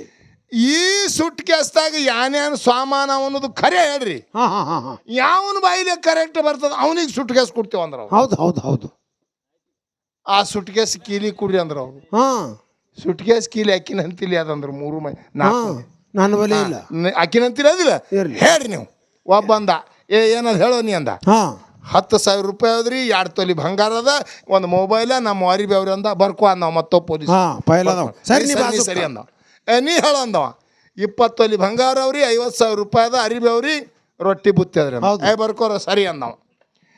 ಈ ಸುಟ್ ಕೇಸ್ದಾಗ ಯಾನ್ಯಾನ ಸಾಮಾನ ಅನ್ನೋದು ಖರೆ ಹೇಳ್ರಿ. ಹಾ ಹಾ ಹಾ ಹಾ. ಯಾವನ ಬಾಯಿಲೆ ಕರೆಕ್ಟ್ ಬರ್ತದ ಅವನಿಗೆ ಸುಟ್ ಕೇಸ್ ಕೊಡ್ತೇವ ಅಂದ್ರ ಅವ್ರು. ಹೌದು ಹೌದು ಹೌದು. ಆ ಸುಟ್ಕೇಸ್ ಕೀಲಿ ಕುಡ್ರಿ ಅಂದ್ರ ಅವ್ರು ಹಾ. ಸುಟ್ ಕೇಸ್ ಕೀಲಿ ಅಕ್ಕಿನಂತಿಲಿ ಅದಂದ್ರ ಮೂರು ಮೈ ಹಾ ನಾಲ್ಕು ನನ್ನ ಬಲಿ ಇಲ್ಲ. ಅಕ್ಕಿನಂತಿಲಿ ಅದಿಲ್ಲ? ಇರ್ಲಿ. ಹೇಳ್ರಿ ನೀವು. ಒಬ್ಬಂದ. ಏ ಏನದು ಹೇಳೋ ನೀ ಅಂದ? ಹಾ. ಹತ್ತು ಸಾವಿರ ರೂಪಾಯಿ ಅದ್ರಿ ಎರಡು ತೊಲಿ ಬಂಗಾರ ಅದ ಒಂದು ಮೊಬೈಲ ನಮ್ಮ ವಾರಿ ಬೇವ್ರಿ ಅಂದ ಬರ್ಕೋ ಅಂದವ ಮತ್ತೊ ಪೊಲೀಸ್. ಹಾ ಪೈಲದವ ಸರಿ ನೀ ಸರಿ, ಅಂದವ. ಏ ನೀ ಹೇಳ ಅಂದವ. ಇಪ್ಪತ್ತು ತೊಲಿ ಬಂಗಾರ ಅವ್ರಿ ಐವತ್ತು ಸಾವಿರ ರೂಪಾಯಿ ಅದ ಅರಿಬಿ ಅವ್ರಿ ರೊಟ್ಟಿ ಬುತ್ತಿ ಅದ್ರಿ ಅಂದ. ಹೌದು. ಏ ಬರ್ಕೋರ ಸರಿ ಅಂದವ.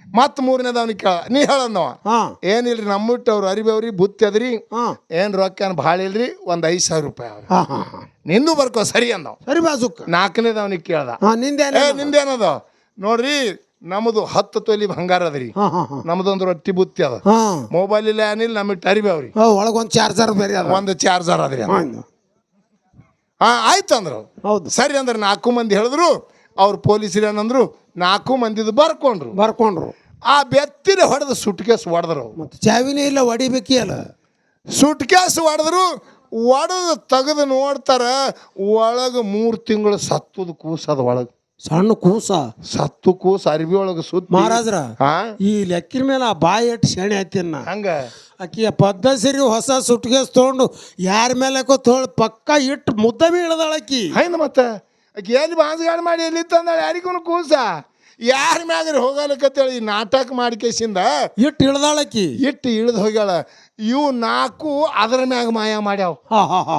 ಮತ್ತೆ ಮೂರನೇದ ಅವ್ನಿಗೆ ಕೇಳ. ನೀ ಹೇಳಂದವ ಹಾ. ಏನಿಲ್ರಿ ನಮ್ಮಿಟ್ಟು ಅವ್ರು ಅರಿಬಿ ಅವ್ರಿ ಬುತ್ತಿ ಅದ್ರಿ ಹಾ. ಏನು ರೊಕ್ಕ ಏನು ಭಾಳ ಇಲ್ರಿ ಒಂದು ಐದು ಸಾವಿರ ರೂಪಾಯಿ ಅವ್ರಿ ಹಾ ಹಾ ಹಾ. ನಿಂದು ಬರ್ಕೋ ಸರಿ ಅಂದವ. ಸರಿ ಬಾಜುಕ್ ನಾಲ್ಕನೇದ ಅವ್ನಿಗೆ ಕೇಳ್ದ. ಹಾ ನಿಂದೇನ ಏ ನಿಂದೇನದ ನೋಡ್ರಿ ನಮ್ಮದು ಹತ್ತು ತೊಲಿ ಬಂಗಾರ ಅದ್ರಿ ಹಾ ಹಾ ಹಾ. ನಮ್ದೊಂದು ರೊಟ್ಟಿ ಬುತ್ತಿ ಅದ. ಹಾ. ಮೊಬೈಲ್ ಇಲ್ಲ ಏನಿಲ್ಲ ನಮಗೆ ಟರಿಬಿ ಅವ್ರಿ ಒಳಗೊಂದು ಚಾರ್ಜರ್ ಬೇರೆ ಅದ. ಒಂದು ಚಾರ್ಜರ್ ಅದ್ರಿ ಅಂದ. ಹಾ, ಹಾ ಆಯ್ತು ಅಂದ್ರು. ಹೌದು. ಸರಿ ಅಂದ್ರೆ ನಾಲ್ಕು ಮಂದಿ ಹೇಳಿದ್ರು ಅವ್ರು ಪೊಲೀಸರು ಏನಂದ್ರು ನಾಲ್ಕು ಮಂದಿದು ಬರ್ಕೊಂಡ್ರು. ಬರ್ಕೊಂಡ್ರು. ಆ ಬೆತ್ತಿನ ಹೊಡೆದು ಸುಟ್ಕೇಸ್ ಹೊಡೆದ್ರು ಮತ್ತೆ ಚಾವಿನೇ ಇಲ್ಲ ಹೊಡಿಬೇಕಿ ಅಲ್ಲ ಸುಟ್ಕೇಸ್ ಹೊಡೆದ್ರು ಒಡೆದು ತೆಗೆದು ನೋಡ್ತಾರ ಒಳಗೆ ಮೂರು ತಿಂಗಳು ಸತ್ತದ ಕೂಸದ ಒಳಗೆ. ಸಣ್ಣ ಕೂಸ. ಸತ್ತು ಕೂಸ ಅರ್ಬಿ ಒಳಗ ಸುತ್ತ. ಮಹಾರಾಜ್ರ ಹಾ? ಈ ಲೆಕ್ಕಿನ ಮೇಲೆ ಆ ಬಾಯಿ ಎಟ್ಟು ಶೆಣೆ ಹತ್ತಿನ ಹಂಗ? ಆಕಿ ಸಿರಿ ಹೊಸ ಸುಟ್ಕೇಸ್ ತೊಗೊಂಡು ಯಾರ ಮೇಲೆ ತೋಳ್ ಪಕ್ಕ ಇಟ್ಟು ಮುದ್ದ ಬೀಳದಾಳ ಆಕಿ ಹೈನ ಮತ್ತ? ಆಕಿ ಎಲ್ಲಿ ಬಾಂಸ್ಗಾಡ್ ಮಾಡಿ ಎಲ್ಲಿ ತಂದಾಳೆ ಯಾರಿಗೂ ಕೂಸ? ಯಾರ ಮ್ಯಾಗ್ರಿ ಈ ನಾಟಕ ಮಾಡಿಕೇಸಿಂದ ಇಟ್ಟು ಇಳ್ದಾಳ ಆಕಿ ಇಟ್ಟು ಇಳ್ದು ಹೋಗ್ಯಾಳ. ಇವು ನಾಲ್ಕು ಅದರ ಮ್ಯಾಗ ಮಾಯ ಮಾಡ್ಯಾವ. ಹಾ ಹಾ ಹಾ.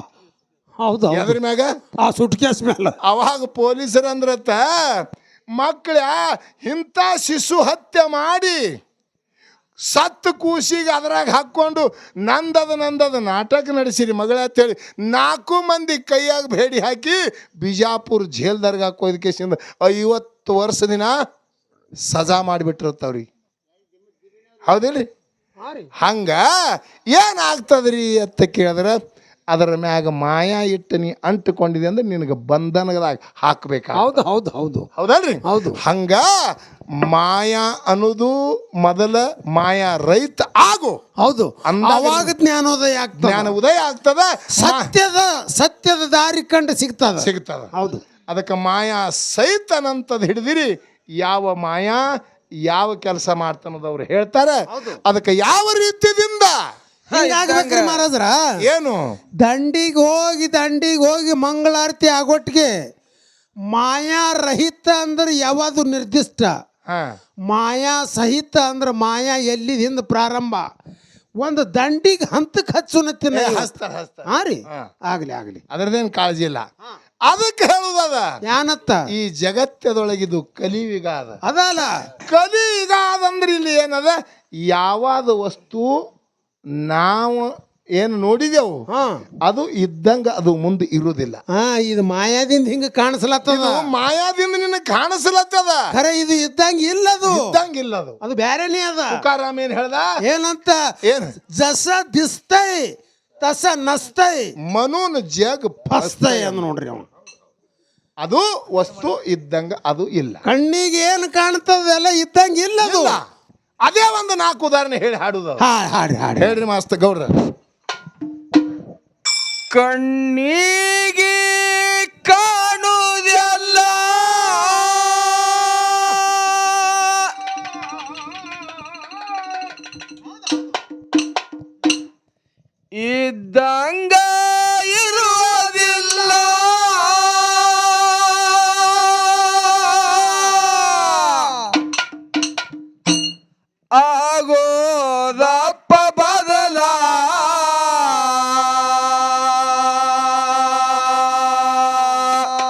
ಹೌದು ಅದ್ರ ಮ್ಯಾಗ? ಆ ಸುಟ್ಕೇಸ್ ಮೇಲೆ ಅವಾಗ ಪೊಲೀಸರು ಅಂದ್ರತ್ತ ಮಕ್ಕಳ ಇಂಥ ಶಿಶು ಹತ್ಯೆ ಮಾಡಿ ಸತ್ತು ಕೂಸಿಗೆ ಅದ್ರಾಗ ಹಾಕ್ಕೊಂಡು ನಂದದ ನಂದದ ನಾಟಕ ನಡೆಸಿರಿ ಮಗಳ ಅಂತೇಳಿ ನಾಲ್ಕು ಮಂದಿ ಕೈಯಾಗ ಭೇಡಿ ಹಾಕಿ ಬಿಜಾಪುರ ಹಾಕೋದ್ ಹಾಕೋದಕ್ಕೆ ಐವತ್ತು ವರ್ಷ ದಿನ ಸಜಾ ಮಾಡಿಬಿಟ್ಟಿರುತ್ತವ್ರಿಗೆ ಹೌದಿಲ್ರಿ? ಹಂಗ ಏನಾಗ್ತದ್ರಿ ಅಂತ ಕೇಳಿದ್ರೆ? ಅದರ ಮ್ಯಾಗ ಮಾಯಾ ಇಟ್ಟು ನೀ ಅಂಟುಕೊಂಡಿದೆ ಅಂದ್ರೆ ನಿನಗೆ ಬಂಧನದಾಗ ಹಾಕ್ಬೇಕು? ಹೌದು ಹೌದು ಹೌದು. ಹೌದಲ್ರಿ? ಹೌದು. ಹಂಗ ಮಾಯಾ ಅನ್ನೋದು ಮೊದಲ ಮಾಯಾ ರೈತ ಆಗು. ಹೌದು. ಅಂದವಾಗ ಅವಾಗ ಜ್ಞಾನೋದಯ ಆಗ್ತದೆ. ಜ್ಞಾನ ಉದಯ ಆಗ್ತದ. ಸತ್ಯದ ಸತ್ಯದ ದಾರಿ ಕಂಡು ಸಿಗ್ತದ. ಸಿಗ್ತದ. ಹೌದು. ಅದಕ್ಕೆ ಮಾಯಾ ಸೈತನಂತದ್ ಹಿಡಿದಿರಿ. ಯಾವ ಮಾಯಾ ಯಾವ ಕೆಲಸ ಮಾಡ್ತಾನದವ್ರು ಹೇಳ್ತಾರೆ. ಅದಕ್ಕೆ ಯಾವ ರೀತಿಯಿಂದ ಹಿಂಗಾಗ್ಬೇಕ್ರಿ ಮಹಾರಾಜ್ರ. ಏನು? ದಂಡಿಗೆ ಹೋಗಿ ದಂಡಿಗೆ ಹೋಗಿ ಮಂಗಳಾರತಿ ಆಗೊಟ್ಟಿಗೆ ಮಾಯಾ ರಹಿತ ಅಂದ್ರೆ ಯಾವುದು ನಿರ್ದಿಷ್ಟ? ಮಾಯಾ ಸಹಿತ ಅಂದ್ರೆ ಮಾಯಾ ಎಲ್ಲಿದಿಂದ ಪ್ರಾರಂಭ? ಒಂದು ದಂಡಿಗೆ ಹಂತಕ್ಕೆ ಹಚ್ಚುನತ್ತಿನ ಹಸ್ತಾರ ಹಸ್ತಾರ ಹಾ ರೀ. ಆಗ್ಲಿ ಆಗ್ಲಿ. ಅದ್ರದ್ದೇನು ಕಾಳಜಿ ಇಲ್ಲ. ಅದಕ್ಕೆ ಹೇಳುದದ ಏನತ್ತ ಈ ಜಗತ್ತದೊಳಗಿದು ಕಲಿಯುಗ ಅದ. ಅದಲ್ಲ. ಕಲಿಯುಗ ಅದಂದ್ರೆ ಇಲ್ಲಿ ಏನದ? ಯಾವಾದ ವಸ್ತು ನಾವು ಏನು ನೋಡಿದೆವು ಹಾ. ಅದು ಇದ್ದಂಗ ಅದು ಮುಂದೆ ಇರುವುದಿಲ್ಲ. ಹಾ ಇದು ಮಾಯಾದಿಂದ ಹಿಂಗ ಕಾಣಿಸಲತ್ತದ ಮಾಯಾದಿಂದ ನಿನಗೆ ಕಾಣಿಸಲತ್ತದ ಖರೆ ಇದು ಇದ್ದಂಗ ಇಲ್ಲದು. ಇದ್ದಂಗಿಲ್ಲ ಅದು ಅದು ಬ್ಯಾರೆನೇ ಅದ. ತುಕಾರಾಮ್ ಏನ್ ಹೇಳ್ದ? ಏನಂತ? ಏನು? ಜಸ ದಿಸ್ತೈ ತಸ ನಸ್ತೈ. ಮನೋನ್ ಜಗ್ ಫಸ್ತೈ ಅಂದ್ ನೋಡ್ರಿ ಅವನು. ಅದು ವಸ್ತು ಇದ್ದಂಗ ಅದು ಇಲ್ಲ. ಕಣ್ಣಿಗೆ ಏನು ಕಾಣ್ತದೆಲ್ಲ ಇದ್ದಂಗ ಇಲ್ಲದು. ಇಲ್ಲ. ಅದೇ ಅದೇ ಒಂದು ನಾಲ್ಕು ಉದಾಹರಣೆ ಹೇಳಿ ಹಾಡುದು ಹಾ ಹೇಳ್ರಿ ಮಾಸ್ತ ಗೌಡ್ರ. ಕಣ್ಣಿಗೆ ಕಾಣುವುದಲ್ಲ ಇದ್ದ